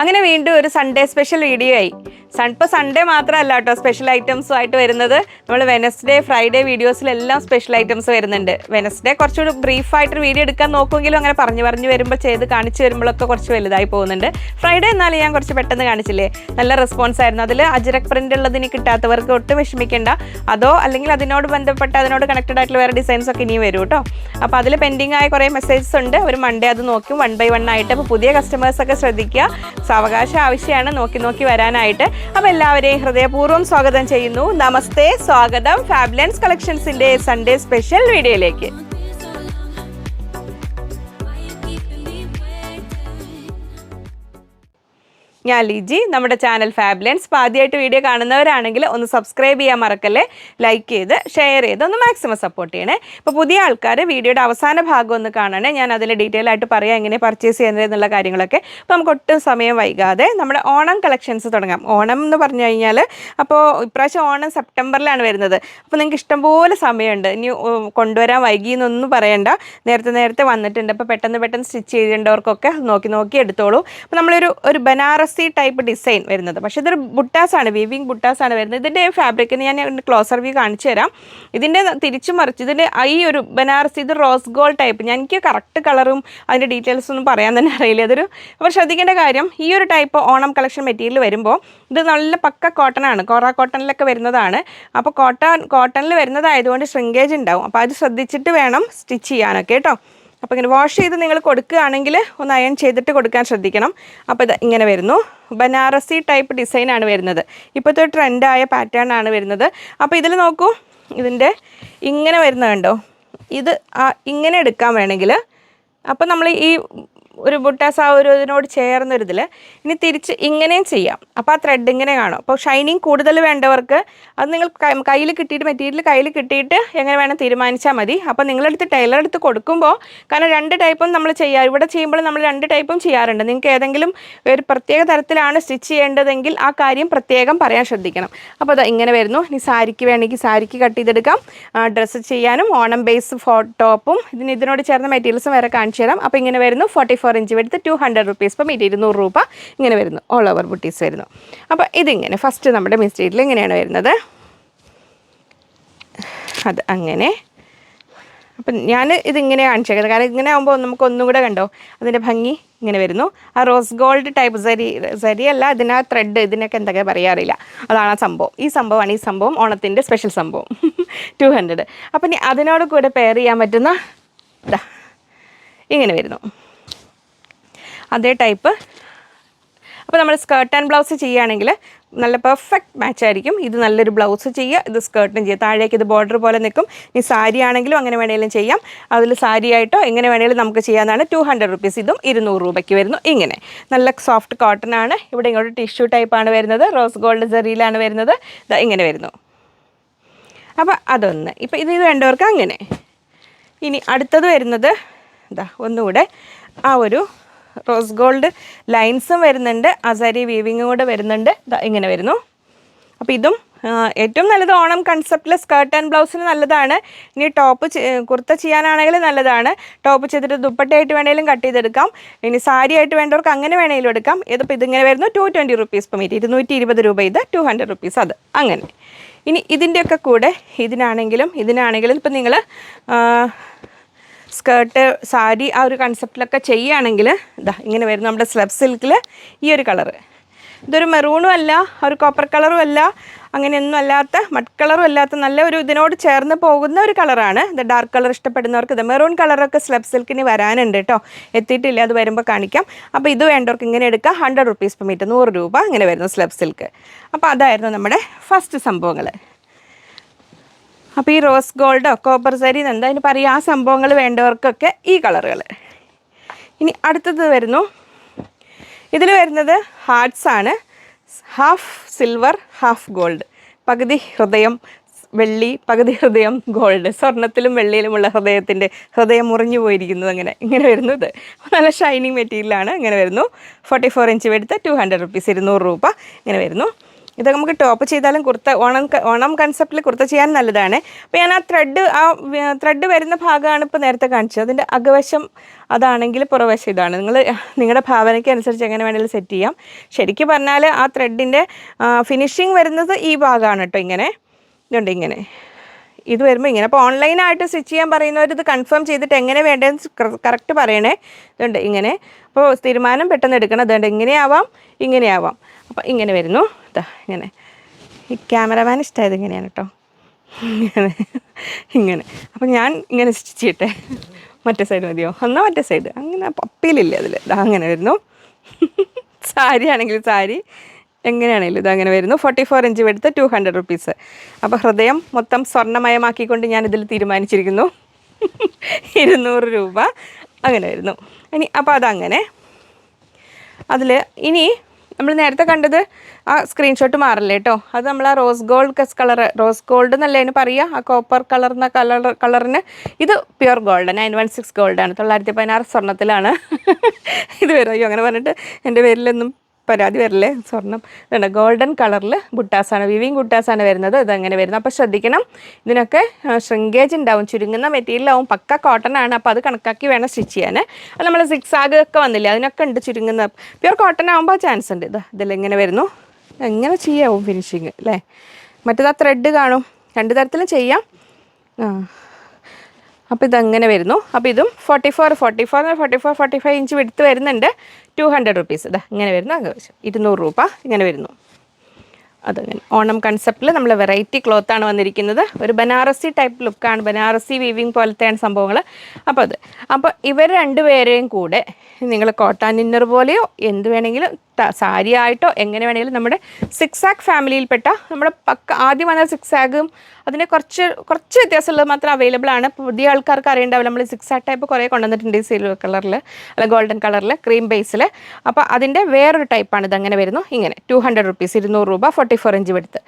അങ്ങനെ വീണ്ടും ഒരു സൺഡേ സ്പെഷ്യൽ വീഡിയോ ആയി. സൺ ഇപ്പോൾ സൺഡേ മാത്രമല്ല കേട്ടോ സ്പെഷ്യൽ ഐറ്റംസും ആയിട്ട് വരുന്നത്. നമ്മൾ വെനസ്ഡേ ഫ്രൈഡേ വീഡിയോസിലെല്ലാം സ്പെഷ്യൽ ഐറ്റംസ് വരുന്നുണ്ട്. വെനസ്ഡേ കുറച്ചുകൂടി ബ്രീഫായിട്ടൊരു വീഡിയോ എടുക്കാൻ നോക്കുമെങ്കിലും അങ്ങനെ പറഞ്ഞു പറഞ്ഞു വരുമ്പോൾ ചെയ്ത് കാണിച്ച് വരുമ്പോഴൊക്കെ കുറച്ച് വലുതായി പോകുന്നുണ്ട്. ഫ്രൈഡേ എന്നാലും ഞാൻ കുറച്ച് പെട്ടെന്ന് കാണിച്ചില്ലേ? നല്ല റെസ്പോൺസ് ആയിരുന്നു. അതിൽ അജരക് പ്രിന്റ് ഉള്ളതിന് കിട്ടാത്തവർക്ക് ഒട്ടും വിഷമിക്കേണ്ട. അതോ അല്ലെങ്കിൽ അതിനോട് ബന്ധപ്പെട്ട് അതിനോട് കണക്റ്റഡ് ആയിട്ടുള്ള വേറെ ഡിസൈൻസ് ഒക്കെ ഇനിയും വരും കേട്ടോ. അപ്പോൾ അതിൽ പെൻഡിങ് ആയ കുറേ മെസ്സേജസ് ഉണ്ട്. ഒരു മൺഡേ അത് നോക്കും. വൺ ബൈ വൺ ആയിട്ട്. അപ്പോൾ പുതിയ കസ്റ്റമേഴ്സൊക്കെ ശ്രദ്ധിക്കുക. സാവകാശം ആവശ്യമാണ്. നോക്കി നോക്കി വരാനായിട്ട്. അപ്പോൾ എല്ലാവരെയും ഹൃദയപൂർവം സ്വാഗതം ചെയ്യുന്നു. നമസ്തേ സ്വാഗതം. ഫാബ്ലൻസ് കളക്ഷൻസിന്റെ സൺഡേ സ്പെഷ്യൽ വീഡിയോയിലേക്ക് ഞാൻ ലിജി. നമ്മുടെ ചാനൽ ഫാബ്ലൻസ്. അപ്പോൾ ആദ്യമായിട്ട് വീഡിയോ കാണുന്നവരാണെങ്കിൽ ഒന്ന് സബ്സ്ക്രൈബ് ചെയ്യാൻ മറക്കല്ലേ? ലൈക്ക് ചെയ്ത് ഷെയർ ചെയ്ത് ഒന്ന് മാക്സിമം സപ്പോർട്ട് ചെയ്യണേ. ഇപ്പോൾ പുതിയ ആൾക്കാർ വീഡിയോയുടെ അവസാന ഭാഗം ഒന്ന് കാണണേ. ഞാൻ അതിൽ ഡീറ്റെയിൽ ആയിട്ട് പറയാം എങ്ങനെ പർച്ചേസ് ചെയ്യുന്നത് എന്നുള്ള കാര്യങ്ങളൊക്കെ. അപ്പോൾ നമുക്ക് ഒട്ടും സമയം വൈകാതെ നമ്മുടെ ഓണം കളക്ഷൻസ് തുടങ്ങാം. ഓണം എന്ന് പറഞ്ഞു കഴിഞ്ഞാൽ അപ്പോൾ ഇപ്രാവശ്യം ഓണം സെപ്റ്റംബറിലാണ് വരുന്നത്. അപ്പോൾ നിങ്ങൾക്ക് ഇഷ്ടംപോലെ സമയമുണ്ട്. ഇനി കൊണ്ടുവരാൻ വൈകി എന്നൊന്നും പറയണ്ട. നേരത്തെ നേരത്തെ വന്നിട്ടുണ്ട്. അപ്പോൾ പെട്ടെന്ന് പെട്ടെന്ന് സ്റ്റിച്ച് ചെയ്തിട്ടുണ്ടവർക്കൊക്കെ നോക്കി നോക്കി എടുത്തോളൂ. അപ്പോൾ നമ്മളൊരു ഒരു ബനാറസി ടൈപ്പ് ഡിസൈൻ വരുന്നത്. പക്ഷേ ഇതൊരു ബുട്ടാസാണ് ബുട്ടാസ് ആണ് വരുന്നത്. ഇതിന്റെ ഫാബ്രിക്കിന് ഞാൻ ക്ലോസർ വ്യൂ കാണിച്ചു തരാം. ഇതിന്റെ തിരിച്ചു മറിച്ച് ഇതിന്റെ ഈ ഒരു ബനാറസി ഇത് റോസ് ഗോൾഡ് ടൈപ്പ് ഞാൻ എനിക്ക് കറക്റ്റ് കളറും അതിന്റെ ഡീറ്റെയിൽസ് ഒന്നും പറയാൻ തന്നെ അറിയില്ല. അതൊരു അപ്പോൾ ശ്രദ്ധിക്കേണ്ട കാര്യം ഈ ഒരു ടൈപ്പ് ഓണം കളക്ഷൻ മെറ്റീരിയൽ വരുമ്പോൾ ഇത് നല്ല പക്ക കോട്ടൺ ആണ്. കോറ കോട്ടണിലൊക്കെ വരുന്നതാണ്. അപ്പോൾ കോട്ടൺ കോട്ടണിൽ വരുന്നതായതുകൊണ്ട് ശ്രിങ്കേജ് ഉണ്ടാവും. അപ്പോൾ അത് ശ്രദ്ധിച്ചിട്ട് വേണം സ്റ്റിച്ച് ചെയ്യാനൊക്കെ കേട്ടോ. അപ്പോൾ ഇങ്ങനെ വാഷ് ചെയ്ത് നിങ്ങൾ കൊടുക്കുകയാണെങ്കിൽ ഒന്ന് അയൺ ചെയ്തിട്ട് കൊടുക്കാൻ ശ്രദ്ധിക്കണം. അപ്പോൾ ഇത് ഇങ്ങനെ വരുന്നു. ബനാറസി ടൈപ്പ് ഡിസൈനാണ് വരുന്നത്. ഇപ്പോഴത്തെ ട്രെൻഡായ പാറ്റേൺ ആണ് വരുന്നത്. അപ്പോൾ ഇതിൽ നോക്കൂ. ഇതിന്റെ ഇങ്ങനെ വരുന്നത് കണ്ടോ? ഇത് ഇങ്ങനെ എടുക്കാൻ വേണമെങ്കിൽ അപ്പോൾ നമ്മൾ ഈ ഒരു ബുട്ടാസ് ആ ഒരു ഇതിനോട് ചേർന്നൊരിതിൽ ഇനി തിരിച്ച് ഇങ്ങനെയും ചെയ്യാം. അപ്പോൾ ആ ത്രെഡ് ഇങ്ങനെ കാണും. അപ്പോൾ ഷൈനിങ് കൂടുതൽ വേണ്ടവർക്ക് അത് നിങ്ങൾ കയ്യിൽ കിട്ടിയിട്ട് മെറ്റീരിയൽ കയ്യിൽ കിട്ടിയിട്ട് എങ്ങനെ വേണം തീരുമാനിച്ചാൽ മതി. അപ്പോൾ നിങ്ങളെടുത്ത് ടൈലർ എടുത്ത് കൊടുക്കുമ്പോൾ കാരണം രണ്ട് ടൈപ്പും നമ്മൾ ചെയ്യാം ഇവിടെ ചെയ്യുമ്പോൾ നമ്മൾ രണ്ട് ടൈപ്പും ചെയ്യാറുണ്ട്. നിങ്ങൾക്ക് ഏതെങ്കിലും ഒരു പ്രത്യേക തരത്തിലാണ് സ്റ്റിച്ച് ചെയ്യേണ്ടതെങ്കിൽ ആ കാര്യം പ്രത്യേകം പറയാൻ ശ്രദ്ധിക്കണം. അപ്പോൾ അത് ഇങ്ങനെ വരുന്നു. ഇനി സാരിക്ക് വേണമെങ്കിൽ സാരിക്ക് കട്ട് ചെയ്തെടുക്കാം. ഡ്രസ്സ് ചെയ്യാനും ഓണം ബേസ് ഫോട്ടോപ്പും ടോപ്പും ഇതിന് ഇതിനോട് ചേർന്ന മെറ്റീരിയൽസും വേറെ കാണിച്ചു തരാം. അപ്പോൾ ഇങ്ങനെ വരുന്നു. ഫോർട്ടി ഫോർ ഇഞ്ച് എടുത്ത് ടു ഹൺഡ്രഡ് റുപ്പീസ് ഇപ്പം ഇത് ഇരുന്നൂറ് രൂപ ഇങ്ങനെ വരുന്നു. ഓൾ ഓവർ ബുട്ടീസ് വരുന്നു. അപ്പോൾ ഇതിങ്ങനെ ഫസ്റ്റ് നമ്മുടെ മിസ്റ്റേറ്റിൽ ഇങ്ങനെയാണ് വരുന്നത്. അത് അങ്ങനെ. അപ്പം ഞാൻ ഇതിങ്ങനെ കാണിച്ചേക്കുന്നത് കാരണം ഇങ്ങനെ ആകുമ്പോൾ നമുക്ക് ഒന്നും കൂടെ കണ്ടോ? അതിന്റെ ഭംഗി ഇങ്ങനെ വരുന്നു. ആ റോസ് ഗോൾഡ് ടൈപ്പ് സരി സരിയല്ല ഇതിനാ ത്രെഡ് ഇതിനൊക്കെ എന്തൊക്കെ പറയാറില്ല അതാണ് ആ സംഭവം. ഈ സംഭവമാണ് ഈ സംഭവം. ഓണത്തിന്റെ സ്പെഷ്യൽ സംഭവം. ടു ഹൺഡ്രഡ് അപ്പം അതിനോട് കൂടെ പെയർ ചെയ്യാൻ പറ്റുന്ന ഇതാ ഇങ്ങനെ വരുന്നു. അതേ ടൈപ്പ് അപ്പോൾ നമ്മൾ സ്കേർട്ട് ആൻഡ് ബ്ലൗസ് ചെയ്യുകയാണെങ്കിൽ നല്ല പെർഫെക്റ്റ് മാച്ച് ആയിരിക്കും. ഇത് നല്ലൊരു ബ്ലൗസ് ചെയ്യുക ഇത് സ്കേർട്ടും ചെയ്യുക. താഴേക്ക് ഇത് ബോർഡർ പോലെ നിൽക്കും. ഈ സാരി ആണെങ്കിലും അങ്ങനെ വേണമെങ്കിലും ചെയ്യാം. അതിൽ സാരി ആയിട്ടോ എങ്ങനെ വേണമെങ്കിലും നമുക്ക് ചെയ്യാമെന്നാണ് ടു ഹൺഡ്രഡ് റുപ്പീസ് ഇതും ഇരുന്നൂറ് രൂപയ്ക്ക് വരുന്നു ഇങ്ങനെ. നല്ല സോഫ്റ്റ് കോട്ടൺ ആണ്. ഇവിടെ ഇങ്ങോട്ട് ടിഷ്യൂ ടൈപ്പാണ് വരുന്നത്. റോസ് ഗോൾഡ് ജെറിയിലാണ് വരുന്നത്. ഇങ്ങനെ വരുന്നു. അപ്പോൾ അതൊന്ന്. ഇപ്പോൾ ഇത് വേണ്ടവർക്ക് അങ്ങനെ. ഇനി അടുത്തത് വരുന്നത് ഇതാ ഒന്നുകൂടെ ആ ഒരു റോസ് ഗോൾഡ് ലൈൻസും വരുന്നുണ്ട്. അസാരി വീവിങ്ങും കൂടെ വരുന്നുണ്ട്. ഇങ്ങനെ വരുന്നു. അപ്പോൾ ഇതും ഏറ്റവും നല്ലത് ഓണം കൺസെപ്റ്റിൽ സ്കേർട്ട് ആൻഡ് ബ്ലൗസിന് നല്ലതാണ്. ഇനി ടോപ്പ് കുർത്ത ചെയ്യാനാണെങ്കിലും നല്ലതാണ്. ടോപ്പ് ചെയ്തിട്ട് ദുപ്പട്ടയായിട്ട് വേണമെങ്കിലും കട്ട് ചെയ്തെടുക്കാം. ഇനി സാരി ആയിട്ട് വേണ്ടവർക്ക് അങ്ങനെ വേണമെങ്കിലും എടുക്കാം. ഇതിപ്പോൾ ഇതിങ്ങനെ വരുന്നു. Two twenty rupees per metre ഇരുന്നൂറ്റി ഇരുപത് രൂപ ഇത്. ടു ഹൺഡ്രഡ് റുപ്പീസ് അത്. അങ്ങനെ. ഇനി ഇതിന്റെയൊക്കെ കൂടെ ഇതിനാണെങ്കിലും ഇതിനാണെങ്കിലും ഇപ്പം നിങ്ങൾ സ്കേർട്ട് സാരി ആ ഒരു കൺസെപ്റ്റിലൊക്കെ ചെയ്യുകയാണെങ്കിൽ ഇതാ ഇങ്ങനെ വരും നമ്മുടെ സ്ലബ് സിൽക്കിൽ ഈ ഒരു കളറ്. ഇതൊരു മെറൂണും അല്ല ഒരു കോപ്പർ കളറും അല്ല അങ്ങനെയൊന്നും അല്ലാത്ത മഡ് കളറും അല്ലാത്ത നല്ല ഒരു ഇതിനോട് ചേർന്ന് പോകുന്ന ഒരു കളറാണ്. ഇത് ഡാർക്ക് കളർ ഇഷ്ടപ്പെടുന്നവർക്ക് ഇത് മെറൂൺ കളറൊക്കെ സ്ലബ് സിൽക്കിന് വരാനുണ്ട് കേട്ടോ. എത്തിയിട്ടില്ല അത് വരുമ്പോൾ കാണിക്കാം. അപ്പോൾ ഇത് വേണ്ടവർക്ക് ഇങ്ങനെ എടുക്കാം. ഹൺഡ്രഡ് റുപ്പീസ് പെർ മീറ്റർ നൂറ് രൂപ ഇങ്ങനെ വരുന്നു സ്ലബ് സിൽക്ക്. അപ്പോൾ അതായിരുന്നു നമ്മുടെ ഫസ്റ്റ് സംഭവങ്ങൾ അപ്പോൾ ഈ റോസ് ഗോൾഡോ കോപ്പർ സരി എന്താ അതിന് പറയുക ആ സംഭവങ്ങൾ വേണ്ടവർക്കൊക്കെ ഈ കളറുകൾ. ഇനി അടുത്തത് വരുന്നു. ഇതിൽ വരുന്നത് ഹാർട്സ് ആണ്. ഹാഫ് സിൽവർ ഹാഫ് ഗോൾഡ് പകുതി ഹൃദയം വെള്ളി പകുതി ഹൃദയം ഗോൾഡ് സ്വർണത്തിലും വെള്ളിയിലുമുള്ള ഹൃദയത്തിന്റെ ഹൃദയം മുറിഞ്ഞു പോയിരിക്കുന്നത് അങ്ങനെ. ഇങ്ങനെ വരുന്നു ഇത്. നല്ല ഷൈനിങ് മെറ്റീരിയലാണ് ഇങ്ങനെ വരുന്നു. ഫോർട്ടി ഫോർ ഇഞ്ച് എടുത്ത് ടു ഹൺഡ്രഡ് റുപ്പീസ് ഇരുന്നൂറ് രൂപ. ഇങ്ങനെ വരുന്നു. ഇത് നമുക്ക് ടോപ്പ് ചെയ്താലും കുർത്ത ഓണം ഓണം കൺസെപ്റ്റിൽ കുർത്ത ചെയ്യാൻ നല്ലതാണ്. അപ്പോൾ ഞാൻ ആ ത്രെഡ് ആ ത്രെഡ് വരുന്ന ഭാഗമാണ് ഇപ്പോൾ നേരത്തെ കാണിച്ചത്. അതിന്റെ അകവശം അതാണെങ്കിൽ പുറവശം ഇതാണ്. നിങ്ങൾ നിങ്ങളുടെ ഭാവനയ്ക്ക് അനുസരിച്ച് എങ്ങനെ വേണമെങ്കിലും സെറ്റ് ചെയ്യാം. ശരിക്കും പറഞ്ഞാൽ ആ ത്രെഡിന്റെ ഫിനിഷിങ് വരുന്നത് ഈ ഭാഗമാണ് കേട്ടോ ഇങ്ങനെ. ഇതുണ്ട് ഇങ്ങനെ. ഇത് വരുമ്പോൾ ഇങ്ങനെ. അപ്പോൾ ഓൺലൈനായിട്ട് സ്റ്റിച്ച് ചെയ്യാൻ പറയുന്നവർ ഇത് കൺഫേം ചെയ്തിട്ട് എങ്ങനെ വേണ്ടതെന്ന് കറക്റ്റ് പറയണേ. ഇതുണ്ട് ഇങ്ങനെ. അപ്പോൾ തീരുമാനം പെട്ടെന്ന് എടുക്കണം. ഇതുണ്ട് ഇങ്ങനെയാവാം ഇങ്ങനെയാവാം. അപ്പോൾ ഇങ്ങനെ വരുന്നു. ഇതാ ഇങ്ങനെ. ഈ ക്യാമറമാൻ ഇഷ്ടമായത് ഇങ്ങനെയാണ് കേട്ടോ ഇങ്ങനെ ഇങ്ങനെ. അപ്പം ഞാൻ ഇങ്ങനെ സ്റ്റിച്ച് ചെയ്യട്ടെ. മറ്റേ സൈഡ് മതിയോ? എന്നാൽ മറ്റേ സൈഡ് അങ്ങനെ പപ്പിയിലില്ലേ അതിൽ ഇതാ അങ്ങനെ വരുന്നു. സാരി ആണെങ്കിൽ സാരി. എങ്ങനെയാണെങ്കിലും ഇത് അങ്ങനെ വരുന്നു. ഫോർട്ടി ഫോർ ഇഞ്ച് എടുത്ത് ടു ഹൺഡ്രഡ് റുപ്പീസ് അപ്പോൾ ഹൃദയം മൊത്തം സ്വർണമയമാക്കിക്കൊണ്ട് ഞാൻ ഇതിൽ തീരുമാനിച്ചിരിക്കുന്നു. ഇരുന്നൂറ് രൂപ. അങ്ങനെ വരുന്നു. ഇനി അപ്പോൾ അതങ്ങനെ. അതിൽ ഇനി നമ്മൾ നേരത്തെ കണ്ടത് ആ സ്ക്രീൻഷോട്ട് മാറില്ല കേട്ടോ അത് നമ്മൾ ആ റോസ് ഗോൾഡ് കസ് കളർ റോസ് ഗോൾഡ് എന്നല്ലേ അതിന് പറയുക ആ കോപ്പർ കളർ എന്ന കളർ കളറിന് ഇത് pure gold nine one six ഗോൾഡാണ് തൊള്ളായിരത്തി പതിനാറ് സ്വർണത്തിലാണ്. ഇത് വരും അയ്യോ അങ്ങനെ പറഞ്ഞിട്ട് എന്റെ പേരിലൊന്നും പരാതി വരില്ലേ? സ്വർണം. ഇതുണ്ട് ഗോൾഡൻ കളറിൽ ബുട്ടാസാണ് വിവിങ് ഗുട്ടാസാണ് വരുന്നത്. ഇതങ്ങനെ വരുന്നത്. അപ്പോൾ ശ്രദ്ധിക്കണം ഇതിനൊക്കെ ഷ്രിങ്കേജ് ഉണ്ടാവും. ചുരുങ്ങുന്ന മെറ്റീരിയലാവും പക്ക കോട്ടൺ ആണ്. അപ്പോൾ അത് കണക്കാക്കി വേണം സ്റ്റിച്ച് ചെയ്യാൻ അത് നമ്മൾ സിക്സാഗ് ഒക്കെ വന്നില്ലേ അതിനൊക്കെ ഉണ്ട് ചുരുങ്ങുന്ന. പ്യുർ കോട്ടൺ ആകുമ്പോൾ ചാൻസ് ഉണ്ട്. ഇത് ഇതിലെങ്ങനെ വരുന്നു. എങ്ങനെ ചെയ്യാവും ഫിനിഷിങ് അല്ലേ മറ്റേത് ആ ത്രെഡ് കാണും. രണ്ട് തരത്തിലും ചെയ്യാം. ആ. അപ്പോൾ ഇതങ്ങനെ വരുന്നു. അപ്പോൾ ഇതും forty four forty four forty four forty five inch വിടുത്ത് വരുന്നുണ്ട്. ടു ഹൺഡ്രഡ് റുപ്പീസ് ഇതാ ഇങ്ങനെ വരുന്നു ഇരുന്നൂറ് രൂപ ഇങ്ങനെ വരുന്നു. അതങ്ങനെ. ഓണം കൺസെപ്റ്റിൽ നമ്മൾ വെറൈറ്റി ക്ലോത്ത് ആണ് വന്നിരിക്കുന്നത്. ഒരു ബനാറസി ടൈപ്പ് ലുക്കാണ് ബനാറസി വീവിങ് പോലത്തെയാണ് സംഭവങ്ങൾ അപ്പോൾ അത്. അപ്പോൾ ഇവർ രണ്ടുപേരെയും കൂടെ നിങ്ങൾ കോട്ടാൻ ഇന്നർ പോലെയോ എന്ത് വേണമെങ്കിലും സാരി ആയിട്ടോ എങ്ങനെ വേണമെങ്കിലും നമ്മുടെ സിക്സാക് ഫാമിലിയിൽപ്പെട്ട നമ്മുടെ പക്ക ആദ്യം വന്ന സിക്സ് ആഗും അതിന് കുറച്ച് കുറച്ച് വ്യത്യാസമുള്ളത് മാത്രം അവൈലബിൾ ആണ്. പുതിയ ആൾക്കാർക്ക് അറിയണ്ടാവില്ല. നമ്മൾ സിക്സാക് ടൈപ്പ് കുറേ കൊണ്ടുവന്നിട്ടുണ്ട് ഈ സിൽവർ കളറിൽ അല്ല ഗോൾഡൻ കളറിൽ ക്രീം ബേസിൽ അപ്പോൾ അതിന്റെ വേറൊരു ടൈപ്പാണ് ഇതങ്ങനെ വരുന്നു. ഇങ്ങനെ. ടു ഹൺഡ്രഡ് റുപ്പീസ് ഇരുന്നൂറ് രൂപ ഫോർട്ടി ഫോർ ഇഞ്ച് എടുത്ത്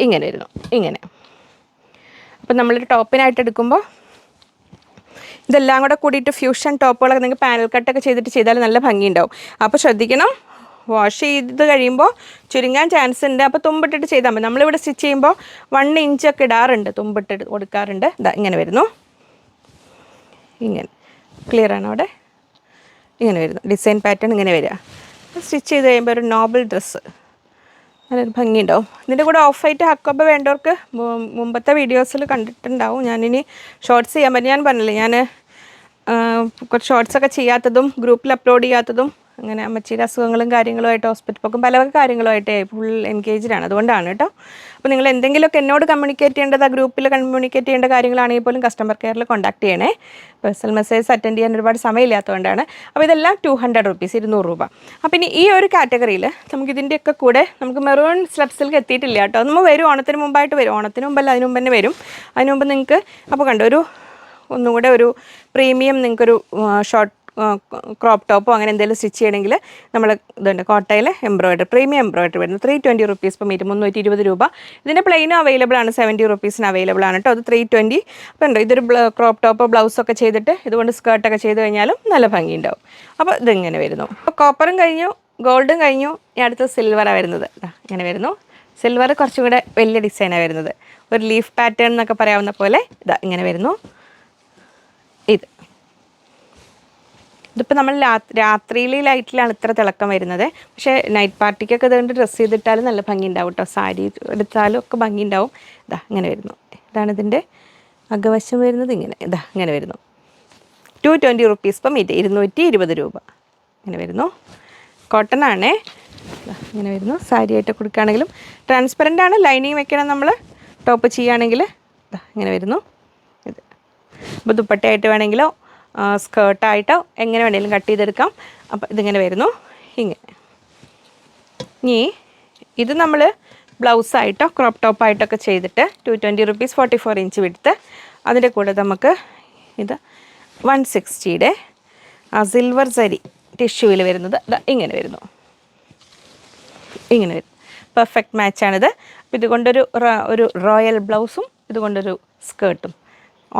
ഇങ്ങനെ വരുന്നു. ഇങ്ങനെ. അപ്പം നമ്മൾ ടോപ്പിനായിട്ട് എടുക്കുമ്പോൾ ഇതെല്ലാം കൂടെ കൂടിയിട്ട് ഫ്യൂഷൻ ടോപ്പുകളൊക്കെ നിങ്ങൾക്ക് പാനൽ കട്ടൊക്കെ ചെയ്തിട്ട് ചെയ്താൽ നല്ല ഭംഗിയുണ്ടാവും. അപ്പോൾ ശ്രദ്ധിക്കണം. വാഷ് ചെയ്ത് കഴിയുമ്പോൾ ചുരുങ്ങാൻ ചാൻസ് ഉണ്ട്. അപ്പോൾ തുമ്പിട്ടിട്ട് ചെയ്താൽ മതി. നമ്മളിവിടെ സ്റ്റിച്ച് ചെയ്യുമ്പോൾ വൺ ഇഞ്ചൊക്കെ ഇടാറുണ്ട്. തുമ്പിട്ടിട്ട് കൊടുക്കാറുണ്ട്. ഇതാ ഇങ്ങനെ വരുന്നു. ഇങ്ങനെ. ക്ലിയർ ആണ് അവിടെ? ഇങ്ങനെ വരുന്നു. ഡിസൈൻ പാറ്റേൺ ഇങ്ങനെ വരിക. സ്റ്റിച്ച് ചെയ്ത് കഴിയുമ്പോൾ ഒരു നോബിൾ ഡ്രസ്സ് നല്ലൊരു ഭംഗിയുണ്ടാവും. ഇതിന്റെ കൂടെ ഓഫ് ആയിട്ട് ഹക്കോബ വേണ്ടവർക്ക് മുമ്പത്തെ വീഡിയോസിൽ കണ്ടിട്ടുണ്ടാവും. ഞാനിനി ഷോർട്സ് ചെയ്യാൻ പറ്റും. ഞാൻ പറഞ്ഞില്ലേ ഞാൻ കുറച്ച് ഷോർട്സൊക്കെ ചെയ്യാത്തതും ഗ്രൂപ്പിൽ അപ്ലോഡ് ചെയ്യാത്തതും അങ്ങനെ അമ്മച്ചിയുടെ അസുഖങ്ങളും കാര്യങ്ങളുമായിട്ട് ഹോസ്പിറ്റൽ പോക്കും പല കാര്യങ്ങളുമായിട്ട് ഫുൾ ആണ്. അതുകൊണ്ടാണ് കേട്ടോ. അപ്പോൾ നിങ്ങൾ എന്തെങ്കിലുമൊക്കെ എന്നോട് കമ്മ്യൂണിക്കേറ്റ് ചെയ്യേണ്ടത് ആ ഗ്രൂപ്പിൽ കമ്മ്യൂണിക്കേറ്റ് ചെയ്യേണ്ട കാര്യങ്ങളാണെങ്കിൽ പോലും കസ്റ്റമർ കെയറിൽ കോൺടാക്ട് ചെയ്യണേ. പേഴ്സണൽ മെസ്സേജ് അറ്റൻഡ് ചെയ്യാൻ ഒരുപാട് സമയമില്ലാത്തതുകൊണ്ടാണ്. അപ്പോൾ ഇതെല്ലാം ടു ഹൺഡ്രഡ് റുപ്പീസ് ഇരുന്നൂറ് രൂപ. അപ്പോൾ ഇനി ഈ ഒരു കാറ്റഗറിയിൽ നമുക്ക് ഇതിന്റെയൊക്കെ കൂടെ നമുക്ക് മെറൂൺ സ്ലബ്സിലേക്ക് എത്തിയിട്ടില്ല കേട്ടോ. നമ്മൾ വരും ഓണത്തിന് മുമ്പായിട്ട് വരും. ഓണത്തിന് മുമ്പല്ല അതിന് മുമ്പ് തന്നെ വരും. അതിന് മുമ്പ് നിങ്ങൾക്ക് അപ്പോൾ കണ്ടോ ഒരു ഒന്നുകൂടെ ഒരു പ്രീമിയം നിങ്ങൾക്കൊരു ഷോർട്ട് ക്രോപ്പ് ടോപ്പോ അങ്ങനെ എന്തെങ്കിലും സ്റ്റിച്ച് ചെയ്യണമെങ്കിൽ നമ്മൾ ഇതുണ്ട് കോട്ടയിൽ എംബ്രോയിഡറി പ്രീമിയം എംബ്രോയിഡറി വരുന്നത് ത്രീ ട്വന്റി റുപ്പീസ് ഇപ്പം മീറ്റ് മുന്നൂറ്റി ഇരുപത് രൂപ. ഇതിന്റെ പ്ലെയിനും അവൈലബിൾ ആണ് സെവന്റി റുപ്പീസിന് അവൈലബിൾ ആണ് കേട്ടോ അത് ത്രീ ട്വന്റി അപ്പോൾ ഉണ്ടോ ഇതൊരു ക്രോപ്പ് ടോപ്പോ ബ്ലൗസൊക്കെ ചെയ്തിട്ട് ഇതുകൊണ്ട് സ്കേർട്ടൊക്കെ ചെയ്ത് കഴിഞ്ഞാലും നല്ല ഭംഗി ഉണ്ടാവും അപ്പോൾ ഇതിങ്ങനെ വരുന്നു. അപ്പോൾ കോപ്പറും കഴിഞ്ഞു ഗോൾഡും കഴിഞ്ഞു. ഇനി അടുത്ത സിൽവറാണ് വരുന്നത്. ഇങ്ങനെ വരുന്നു. സിൽവർ കുറച്ചും കൂടെ വലിയ ഡിസൈനാണ് വരുന്നത്. ഒരു ലീഫ് പാറ്റേൺ എന്നൊക്കെ പറയാവുന്ന പോലെ ഇതാ ഇങ്ങനെ വരുന്നു. ഇതിപ്പോൾ നമ്മൾ രാത്രിയിൽ ലൈറ്റിലാണ് ഇത്ര തിളക്കം വരുന്നത്. പക്ഷേ നൈറ്റ് പാർട്ടിക്കൊക്കെ ഇതുകൊണ്ട് ഡ്രസ്സ് ചെയ്തിട്ടാലും നല്ല ഭംഗി ഉണ്ടാവും കേട്ടോ സാരി എടുത്താലും ഒക്കെ ഭംഗി ഉണ്ടാവും ഇതാ ഇങ്ങനെ വരുന്നു. ഇതാണ് ഇതിന്റെ അകവശം വരുന്നത് ഇങ്ങനെ. ഇതാ ഇങ്ങനെ വരുന്നു. ടു ട്വന്റി റുപ്പീസ് ഇപ്പം മീറ്റർ ഇരുന്നൂറ്റി ഇരുപത് രൂപ. ഇങ്ങനെ വരുന്നു. കോട്ടൺ ആണേ. ഇങ്ങനെ വരുന്നു. സാരി ആയിട്ട് കൊടുക്കുകയാണെങ്കിലും ട്രാൻസ്പെറന്റ് ആണ്. ലൈനിങ് വെക്കണം നമ്മൾ ടോപ്പ് ചെയ്യുകയാണെങ്കിൽ. ഇങ്ങനെ വരുന്നു. ഇത്. അപ്പോൾ ദുപ്പട്ടയായിട്ട് വേണമെങ്കിലോ സ്കേർട്ടായിട്ടോ എങ്ങനെ വേണമെങ്കിലും കട്ട് ചെയ്തെടുക്കാം. അപ്പോൾ ഇതിങ്ങനെ വരുന്നു. ഇങ്ങനെ. ഇനി ഇത് നമ്മൾ ബ്ലൗസായിട്ടോ ക്രോപ്പ് ടോപ്പായിട്ടൊക്കെ ചെയ്തിട്ട് two twenty rupees forty four inch വിടുത്ത് അതിന്റെ കൂടെ നമുക്ക് ഇത് വൺ സിക്സ്റ്റിയുടെ സിൽവർ സരി ടിഷ്യൂവിൽ വരുന്നത് ഇങ്ങനെ വരുന്നു. ഇങ്ങനെ വരും. പെർഫെക്റ്റ് മാച്ചാണിത് അപ്പോൾ ഇതുകൊണ്ടൊരു ഒരു റോയൽ ബ്ലൗസും ഇതുകൊണ്ടൊരു സ്കേർട്ടും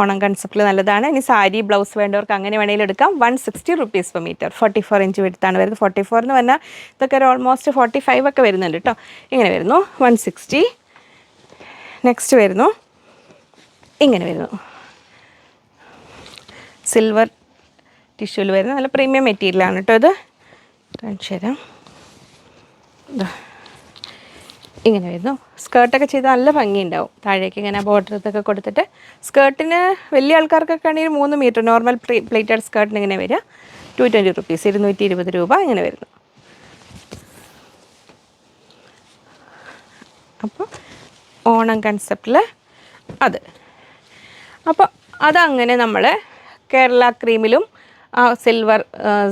ഓണം കൺസെപ്റ്റിൽ നല്ലതാണ്. ഇനി സാരി ബ്ലൗസ് വേണ്ടവർക്ക് അങ്ങനെ വേണമെങ്കിലും എടുക്കാം. One sixty rupees per metre forty four inch വിടുത്താണ് വരുന്നത്. ഫോർട്ടി ഫോർ എന്ന് പറഞ്ഞാൽ ഇതൊക്കെ ഒരു ഓൾമോസ്റ്റ് ഫോർട്ടി ഫൈവ് ഒക്കെ വരുന്നുണ്ട് കേട്ടോ ഇങ്ങനെ വരുന്നു. വൺ സിക്സ്റ്റി നെക്സ്റ്റ് വരുന്നു. ഇങ്ങനെ വരുന്നു. സിൽവർ ടിഷ്യൂവിൽ വരുന്ന നല്ല പ്രീമിയം മെറ്റീരിയലാണ് കേട്ടോ ഇത്. കാണിച്ചു ഇതാ ഇങ്ങനെ വരുന്നു. സ്കേർട്ടൊക്കെ ചെയ്ത് നല്ല ഭംഗിയുണ്ടാവും. താഴേക്ക് ഇങ്ങനെ ബോർഡർ ഇതൊക്കെ കൊടുത്തിട്ട് സ്കേർട്ടിന് വലിയ ആൾക്കാർക്കൊക്കെ ആണെങ്കിൽ മൂന്ന് മീറ്റർ നോർമൽ പ്ലേ പ്ലേറ്റഡ് സ്കേർട്ടിന് ഇങ്ങനെ വരിക. ടു ട്വന്റി റുപ്പീസ് ഇരുന്നൂറ്റി ഇരുപത് രൂപ ഇങ്ങനെ വരുന്നു. അപ്പോൾ ഓണം കൺസെപ്റ്റിൽ അത്. അപ്പോൾ അതങ്ങനെ നമ്മൾ കേരള ക്രീമിലും ആ സിൽവർ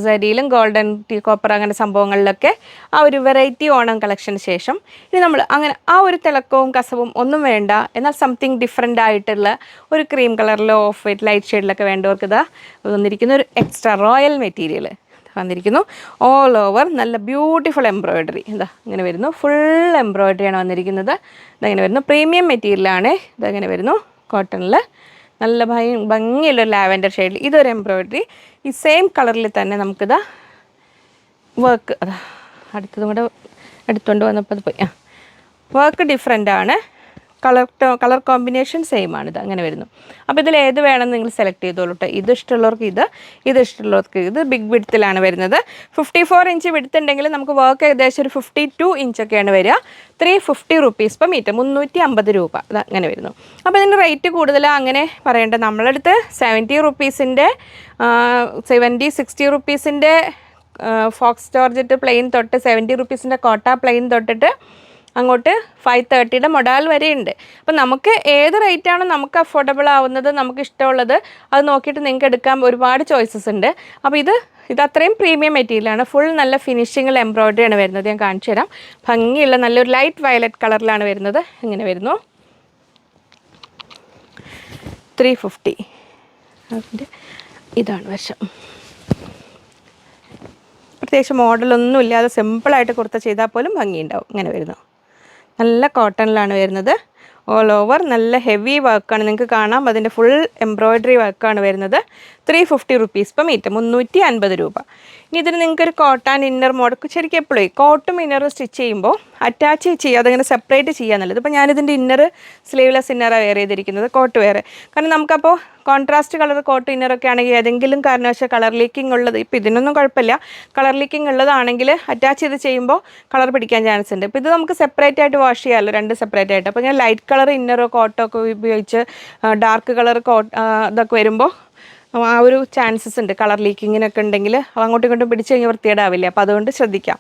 സരിയിലും ഗോൾഡൻ ടീ കോപ്പർ അങ്ങനെ സംഭവങ്ങളിലൊക്കെ ആ ഒരു വെറൈറ്റി ഓണം കളക്ഷന് ശേഷം ഇനി നമ്മൾ അങ്ങനെ ആ ഒരു തിളക്കവും കസവും ഒന്നും വേണ്ട. എന്നാൽ സംതിങ് ഡിഫറെന്റ് ആയിട്ടുള്ള ഒരു ക്രീം കളറിലോ ഓഫ് വൈറ്റ് ലൈറ്റ് ഷെയ്ഡിലൊക്കെ വേണ്ടവർക്ക് ഇതാ വന്നിരിക്കുന്ന ഒരു എക്സ്ട്രാ റോയൽ മെറ്റീരിയൽ വന്നിരിക്കുന്നു. ഓൾ ഓവർ നല്ല ബ്യൂട്ടിഫുൾ എംബ്രോയ്ഡറി എന്താ ഇങ്ങനെ വരുന്നു. ഫുൾ എംബ്രോയ്ഡറിയാണ് വന്നിരിക്കുന്നത്. ഇതങ്ങനെ വരുന്നു. പ്രീമിയം മെറ്റീരിയലാണ് ഇതങ്ങനെ വരുന്നു. കോട്ടണിൽ നല്ല ഭംഗി ഭംഗിയുള്ള ലാവൻഡർ ഷെയ്ഡിൽ ഇതൊരു എംബ്രോയ്ഡറി. ഈ സെയിം കളറിൽ തന്നെ നമുക്കിതാ വർക്ക് അടുത്തതും കൂടെ എടുത്തുകൊണ്ട് വന്നപ്പോൾ അത് പോയി. ആ വർക്ക് ഡിഫറെന്റ് ആണ്. കളർ കളർ കോമ്പിനേഷൻ സെയിം ആണ് ഇത് അങ്ങനെ വരുന്നു. അപ്പോൾ ഇതിൽ ഏത് വേണമെന്ന് നിങ്ങൾ സെലക്ട് ചെയ്തോളൂ കേട്ടോ ഇത് ഇഷ്ടമുള്ളവർക്ക് ഇത് ഇത് ഇഷ്ടമുള്ളവർക്ക് ഇത്. ബിഗ് വിഡ്ത്തിലാണ് വരുന്നത്. ഫിഫ്റ്റി ഫോർ ഇഞ്ച് വിടുത്തുണ്ടെങ്കിൽ നമുക്ക് വർക്ക് ഏകദേശം ഒരു ഫിഫ്റ്റി ടു ഇഞ്ചൊക്കെയാണ് വരിക. Three fifty rupees per metre മുന്നൂറ്റി അമ്പത് രൂപ. അത് അങ്ങനെ വരുന്നു. അപ്പോൾ ഇതിന്റെ റേറ്റ് കൂടുതൽ അങ്ങനെ പറയേണ്ട. നമ്മളടുത്ത് സെവന്റി റുപ്പീസിന്റെ സെവന്റി സിക്സ്റ്റി റുപ്പീസിന്റെ ഫോക്സ് ജോർജറ്റ് പ്ലെയിൻ തൊട്ട് സെവന്റി റുപ്പീസിന്റെ കോട്ട പ്ലെയിൻ തൊട്ടിട്ട് അങ്ങോട്ട് ഫൈവ് തേർട്ടിയുടെ മൊഡാൽ വരെയുണ്ട്. അപ്പം നമുക്ക് ഏത് റേറ്റാണോ നമുക്ക് അഫോർഡബിൾ ആവുന്നത് നമുക്ക് ഇഷ്ടമുള്ളത് അത് നോക്കിയിട്ട് നിങ്ങൾക്ക് എടുക്കാൻ ഒരുപാട് ചോയ്സസ് ഉണ്ട്. അപ്പോൾ ഇത് ഇത് അത്രയും പ്രീമിയം മെറ്റീരിയലാണ് ഫുൾ നല്ല ഫിനിഷിങ്ങിൽ എംബ്രോയ്ഡറി ആണ് വരുന്നത്. ഞാൻ കാണിച്ചു തരാം. ഭംഗിയുള്ള നല്ലൊരു ലൈറ്റ് വയലറ്റ് കളറിലാണ് വരുന്നത്. ഇങ്ങനെ വരുന്നു. ത്രീ ഫിഫ്റ്റി അതിന്റെ ഇതാണ് വശം. പ്രത്യേകിച്ച് മോഡലൊന്നും ഇല്ലാതെ സിമ്പിളായിട്ട് കുർത്ത ചെയ്താൽ പോലും ഭംഗിയുണ്ടാവും. ഇങ്ങനെ വരുന്നു. നല്ല കോട്ടണിലാണ് വരുന്നത്. ഓൾ ഓവർ നല്ല ഹെവി വർക്കാണ് നിങ്ങൾക്ക് കാണാം. അതിന്റെ ഫുൾ എംബ്രോയ്ഡറി വർക്കാണ് വരുന്നത്. Three fifty rupees per metre മുന്നൂറ്റി അൻപത് രൂപ. ഇനി ഇതിന് നിങ്ങൾക്ക് ഒരു കോട്ട് ആൻഡ് ഇന്നർ മോഡൽ ശരിക്കും എപ്പോഴും കോട്ടും ഇന്നറും സ്റ്റിച്ച് ചെയ്യുമ്പോൾ അറ്റാച്ച് ചെയ്യുക അതിങ്ങനെ സെപ്പറേറ്റ് ചെയ്യാന്നുള്ളത് ഇപ്പോൾ ഞാനിതിന്റെ ഇന്നർ സ്ലീവ്ലെസ് ഇന്നറാണ് വെയർ ചെയ്തിരിക്കുന്നത് കോട്ട് വേറെ കാരണം നമുക്കപ്പോൾ കോൺട്രാസ്റ്റ് കളർ കോട്ട് ഇന്നറൊക്കെ ആണെങ്കിൽ ഏതെങ്കിലും കാരണവശാൽ കളർ ലീക്കിംഗ് ഉള്ളത് ഇപ്പോൾ ഇതിനൊന്നും കുഴപ്പമില്ല. കളർ ലീക്കിംഗ് ഉള്ളതാണെങ്കിൽ അറ്റാച്ച് ചെയ്ത് ചെയ്യുമ്പോൾ കളർ പിടിക്കാൻ ചാൻസ് ഉണ്ട്. ഇപ്പോൾ ഇത് നമുക്ക് സെപ്പറേറ്റ് ആയിട്ട് വാഷ് ചെയ്യാമല്ലോ രണ്ട് സെപ്പറേറ്റ് ആയിട്ട്. അപ്പോൾ ഞാൻ ലൈറ്റ് കളർ ഇന്നറോ കോട്ടോ ഒക്കെ ഉപയോഗിച്ച് ഡാർക്ക് കളർ കോട്ട് ഇതൊക്കെ വരുമ്പോൾ ആ ഒരു ചാൻസസ് ഉണ്ട്. കളർ ലീക്കിങ്ങിനൊക്കെ ഉണ്ടെങ്കിൽ അങ്ങോട്ടും ഇങ്ങോട്ടും പിടിച്ച് കഴിഞ്ഞാൽ വൃത്തിയേടാവില്ല അപ്പോൾ അതുകൊണ്ട് ശ്രദ്ധിക്കാം.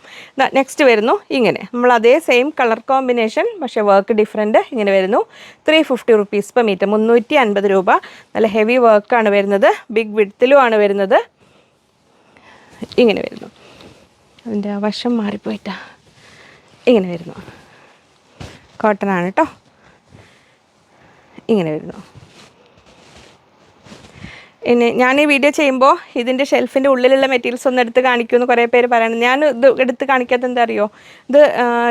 നെക്സ്റ്റ് വരുന്നു. ഇങ്ങനെ. നമ്മൾ അതേ സെയിം കളർ കോമ്പിനേഷൻ പക്ഷേ വർക്ക് ഡിഫറെന്റ് ഇങ്ങനെ വരുന്നു. Three fifty rupees per metre മുന്നൂറ്റി അൻപത് രൂപ. നല്ല ഹെവി വർക്കാണ് വരുന്നത്. ബിഗ് വിഡ്ത്തിലുമാണ് വരുന്നത്. ഇങ്ങനെ വരുന്നു. അതിന്റെ വശം മാറിപ്പോയിട്ടാ. ഇങ്ങനെ വരുന്നു. കോട്ടൺ ആണ് കേട്ടോ ഇങ്ങനെ വരുന്നു. പിന്നെ ഞാൻ ഈ വീഡിയോ ചെയ്യുമ്പോൾ ഇതിന്റെ ഷെൽഫിന്റെ ഉള്ളിലുള്ള മെറ്റീരിയൽസ് ഒന്ന് എടുത്ത് കാണിക്കുമെന്ന് കുറേ പേര് പറയണം ഞാൻ ഇത് എടുത്ത് കാണിക്കാത്ത എന്താ അറിയോ? ഇത്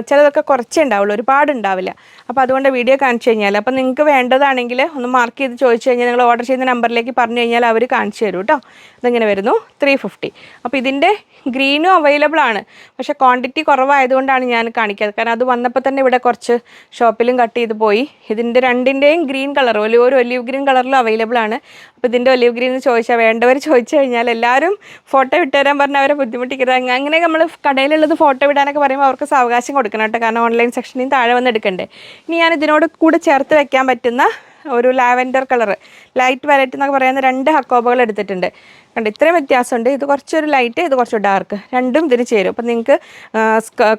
ചിലതൊക്കെ കുറച്ചേ ഉണ്ടാവുള്ളൂ ഒരുപാട് ഉണ്ടാവില്ല. അപ്പോൾ അതുകൊണ്ട് വീഡിയോ കാണിച്ചു കഴിഞ്ഞാൽ അപ്പോൾ നിങ്ങൾക്ക് വേണ്ടതാണെങ്കിൽ ഒന്ന് മാർക്ക് ചെയ്ത് ചോദിച്ചു കഴിഞ്ഞാൽ നിങ്ങൾ ഓർഡർ ചെയ്യുന്ന നമ്പറിലേക്ക് പറഞ്ഞു കഴിഞ്ഞാൽ അവർ കാണിച്ചു തരും കേട്ടോ ഇതിങ്ങനെ വരുന്നു? ത്രീ ഫിഫ്റ്റി അപ്പോൾ ഇതിന്റെ ഗ്രീനും അവൈലബിൾ ആണ്. പക്ഷേ ക്വാണ്ടിറ്റി കുറവായതുകൊണ്ടാണ് ഞാൻ കാണിക്കാത്തത്. കാരണം അത് വന്നപ്പോൾ തന്നെ ഇവിടെ കുറച്ച് ഷോപ്പിലും കട്ട് ചെയ്ത് പോയി. ഇതിന്റെ രണ്ടിന്റെയും ഗ്രീൻ കളർ ഒലിയോ ഒരു ഒലിവ് ഗ്രീൻ കളറിലും അവൈലബിൾ ആണ്. അപ്പോൾ ഇതിന്റെ ഒലിവ് ഗ്രീൻ ചോദിച്ചാൽ വേണ്ടവർ ചോദിച്ചു കഴിഞ്ഞാൽ എല്ലാവരും ഫോട്ടോ ഇട്ടുതരാൻ പറഞ്ഞാൽ അവരെ ബുദ്ധിമുട്ടിക്കരുത്. അങ്ങനെ നമ്മൾ കടയിലുള്ളത് ഫോട്ടോ ഇടാനൊക്കെ പറയുമ്പോൾ അവർക്ക് സാവകാശം കൊടുക്കണം കേട്ടോ. കാരണം ഓൺലൈൻ സെക്ഷനിൽ താഴെ വന്ന് എടുക്കണ്ടേ. ഇനി ഞാൻ ഇതിനോട് കൂടെ ചേർത്ത് വെക്കാൻ പറ്റുന്ന ഒരു ലാവൻഡർ കളർ ലൈറ്റ് വയലറ്റ് എന്നൊക്കെ പറയുന്ന രണ്ട് ഹക്കോബകൾ എടുത്തിട്ടുണ്ട്. കണ്ട് ഇത്രയും വ്യത്യാസമുണ്ട്. ഇത് കുറച്ചൊരു ലൈറ്റ് ഇത് കുറച്ച് ഡാർക്ക് രണ്ടും ഇതിന് ചേരും. അപ്പം നിങ്ങൾക്ക്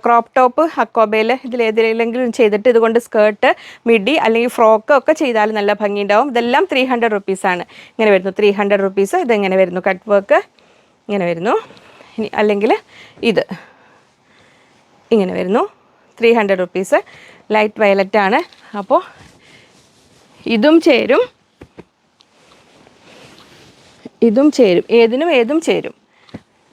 ക്രോപ്പ് ടോപ്പ് ഹക്കോബയിൽ ഇതിലേതിലെങ്കിലും ചെയ്തിട്ട് ഇതുകൊണ്ട് സ്കേർട്ട് മിഡി അല്ലെങ്കിൽ ഫ്രോക്ക് ഒക്കെ ചെയ്താൽ നല്ല ഭംഗി ഉണ്ടാവും ഇതെല്ലാം ത്രീ ഹൺഡ്രഡ് റുപ്പീസാണ് ഇങ്ങനെ വരുന്നു. ത്രീ ഹൺഡ്രഡ് റുപ്പീസ് ഇതെങ്ങനെ വരുന്നു. കട്ട് വർക്ക് ഇങ്ങനെ വരുന്നു. ഇനി അല്ലെങ്കിൽ ഇത്. ഇങ്ങനെ വരുന്നു. ത്രീ ഹൺഡ്രഡ് റുപ്പീസ് ലൈറ്റ് വയലറ്റാണ് അപ്പോൾ ഇതും ചേരും. ഇതും ചേരും. ഏതിനും ഏതും ചേരും.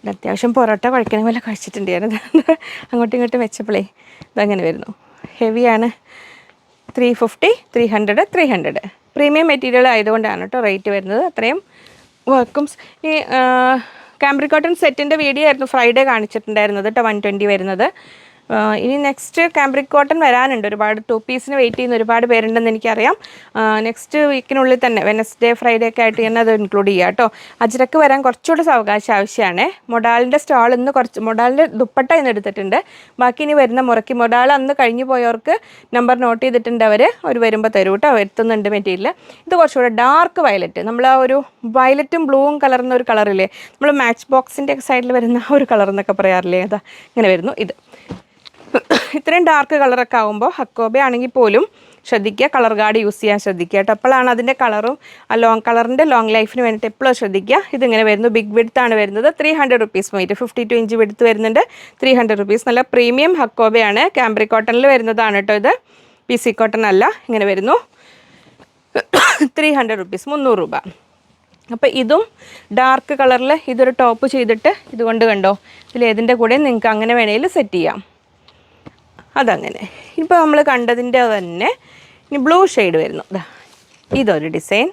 അത്യാവശ്യം പൊറോട്ട കുഴക്കണ പോലെ കഴിച്ചിട്ടുണ്ട് ഞാൻ. അങ്ങോട്ടും ഇങ്ങോട്ടും വെച്ചപ്പോഴേ ഇതങ്ങനെ വരുന്നു. ഹെവിയാണ് three fifty three hundred three hundred premium material ആയതുകൊണ്ടാണ് കേട്ടോ റേറ്റ് വരുന്നത്. അത്രയും വർക്കും ഈ കാംബ്രി കോട്ടൺ സെറ്റിന്റെ വീഡിയോ ആയിരുന്നു ഫ്രൈഡേ കാണിച്ചിട്ടുണ്ടായിരുന്നത് കേട്ടോ വൺ ട്വന്റി വരുന്നത്. ഇനി നെക്സ്റ്റ് കാംബ്രിക് കോട്ടൺ വരാനുണ്ട്. ഒരുപാട് ടു പീസിന് വെയിറ്റ് ചെയ്യുന്ന ഒരുപാട് പേരുണ്ടെന്ന് എനിക്കറിയാം. നെക്സ്റ്റ് വീക്കിനുള്ളിൽ തന്നെ വെനസ്ഡേ ഫ്രൈഡേ ഒക്കെ ആയിട്ട് തന്നെ അത് ഇൻക്ലൂഡ് ചെയ്യാം കേട്ടോ. അജിരക്ക് വരാൻ കുറച്ചുകൂടെ സാവകാശം ആവശ്യമാണ്. മൊഡാലിന്റെ സ്റ്റാൾ ഇന്ന് കുറച്ച് മൊഡാലിന്റെ ദുപ്പട്ട ഇന്ന് എടുത്തിട്ടുണ്ട്. ബാക്കി ഇനി വരുന്ന മുറയ്ക്ക് മൊഡാൾ അന്ന് കഴിഞ്ഞു പോയവർക്ക് നമ്പർ നോട്ട് ചെയ്തിട്ടുണ്ട് അവർ അവർ വരുമ്പോൾ തരും കേട്ടോ. എത്തുന്നുണ്ട് മെറ്റീരിയൽ ഇത് കുറച്ചുകൂടെ ഡാർക്ക് വയലറ്റ് നമ്മൾ ആ ഒരു വയലറ്റും ബ്ലൂവും കലർന്ന ഒരു കളറില്ലേ നമ്മൾ മാച്ച് ബോക്സിന്റെ സൈഡിൽ വരുന്ന ഒരു കളർ എന്നൊക്കെ പറയാറില്ലേ? അതാ ഇങ്ങനെ വരുന്നു. ഇത്. ഇത്രയും ഡാർക്ക് കളറൊക്കെ ആകുമ്പോൾ ഹക്കോബ ആണെങ്കിൽ പോലും ശ്രദ്ധിക്കുക. കളർ ഗാർഡ് യൂസ് ചെയ്യാൻ ശ്രദ്ധിക്കുക കേട്ടോ. അപ്പോഴാണ് അതിന്റെ കളറും ആ ലോങ് കളറിന്റെ ലോങ് ലൈഫിന് വേണ്ടിയിട്ട് എപ്പോഴും ശ്രദ്ധിക്കുക. ഇതിങ്ങനെ വരുന്നു. ബിഗ് വിഡ്ത്ത് ആണ് വരുന്നത്. Three hundred rupees metre fifty two inch width വരുന്നുണ്ട്. ത്രീ ഹൺഡ്രഡ് റുപ്പീസ് നല്ല പ്രീമിയം ഹക്കോബയാണ്. കാംബ്രി കോട്ടണിൽ വരുന്നതാണ് കേട്ടോ ഇത്. പി സി കോട്ടൺ അല്ല. ഇങ്ങനെ വരുന്നു. ത്രീ ഹൺഡ്രഡ് റുപ്പീസ് മുന്നൂറ് രൂപ. അപ്പോൾ ഇതും ഡാർക്ക് കളറിൽ ഇതൊരു ടോപ്പ് ചെയ്തിട്ട് ഇതുകൊണ്ട് കണ്ടോ? ഇതിൽ ഏതിന്റെ കൂടെ നിങ്ങൾക്ക് അങ്ങനെ വേണമെങ്കിൽ സെറ്റ് ചെയ്യാം. അതങ്ങനെ. ഇപ്പോൾ നമ്മൾ കണ്ടതിന്റെ തന്നെ ഇനി ബ്ലൂ ഷെയ്ഡ് വരുന്നു. ദാ ഇതൊരു ഡിസൈൻ.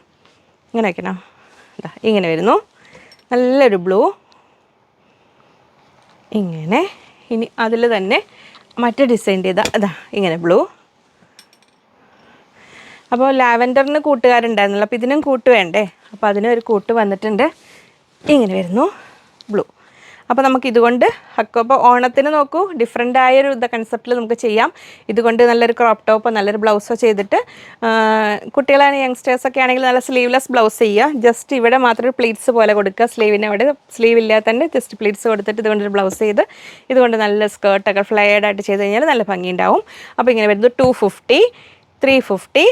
ഇങ്ങനെ വയ്ക്കണം ഇങ്ങനെ വരുന്നു. നല്ലൊരു ബ്ലൂ. ഇങ്ങനെ. ഇനി അതിൽ തന്നെ മറ്റേ ഡിസൈന്റെ ഇതാ അതാ ഇങ്ങനെ ബ്ലൂ. അപ്പോൾ ലാവൻഡറിന് കൂട്ടുകാരുണ്ടായിരുന്നല്ലോ അപ്പോൾ ഇതിനും കൂട്ട് വേണ്ടേ? അപ്പോൾ അതിനൊരു കൂട്ട് വന്നിട്ടുണ്ട്. ഇങ്ങനെ വരുന്നു. ബ്ലൂ. അപ്പോൾ നമുക്ക് ഇതുകൊണ്ട് അപ്പോൾ ഓണത്തിന് നോക്കൂ ഡിഫറെന്റ് ആയൊരു ഇത് കൺസെപ്റ്റിൽ നമുക്ക് ചെയ്യാം. ഇതുകൊണ്ട് നല്ലൊരു ക്രോപ്പ് ടോപ്പോ നല്ലൊരു ബ്ലൗസോ ചെയ്തിട്ട് കുട്ടികളാണ് യങ്സ്റ്റേഴ്സൊക്കെ ആണെങ്കിൽ നല്ല സ്ലീവ്ലെസ് ബ്ലൗസ് ചെയ്യുക. ജസ്റ്റ് ഇവിടെ മാത്രം ഒരു പ്ലീറ്റ്സ് പോലെ കൊടുക്കുക. സ്ലീവിന് അവിടെ സ്ലീവ് ഇല്ലാതെ തന്നെ ജസ്റ്റ് പ്ലീറ്റ്സ് കൊടുത്തിട്ട് ഇതുകൊണ്ട് ഒരു ബ്ലൗസ് ചെയ്ത് ഇതുകൊണ്ട് നല്ല സ്കേർട്ടൊക്കെ ഫ്ലയേഡ് ആയിട്ട് ചെയ്ത് കഴിഞ്ഞാൽ നല്ല ഭംഗിയുണ്ടാവും. അപ്പോൾ ഇങ്ങനെ വരുന്നത് two fifty three fifty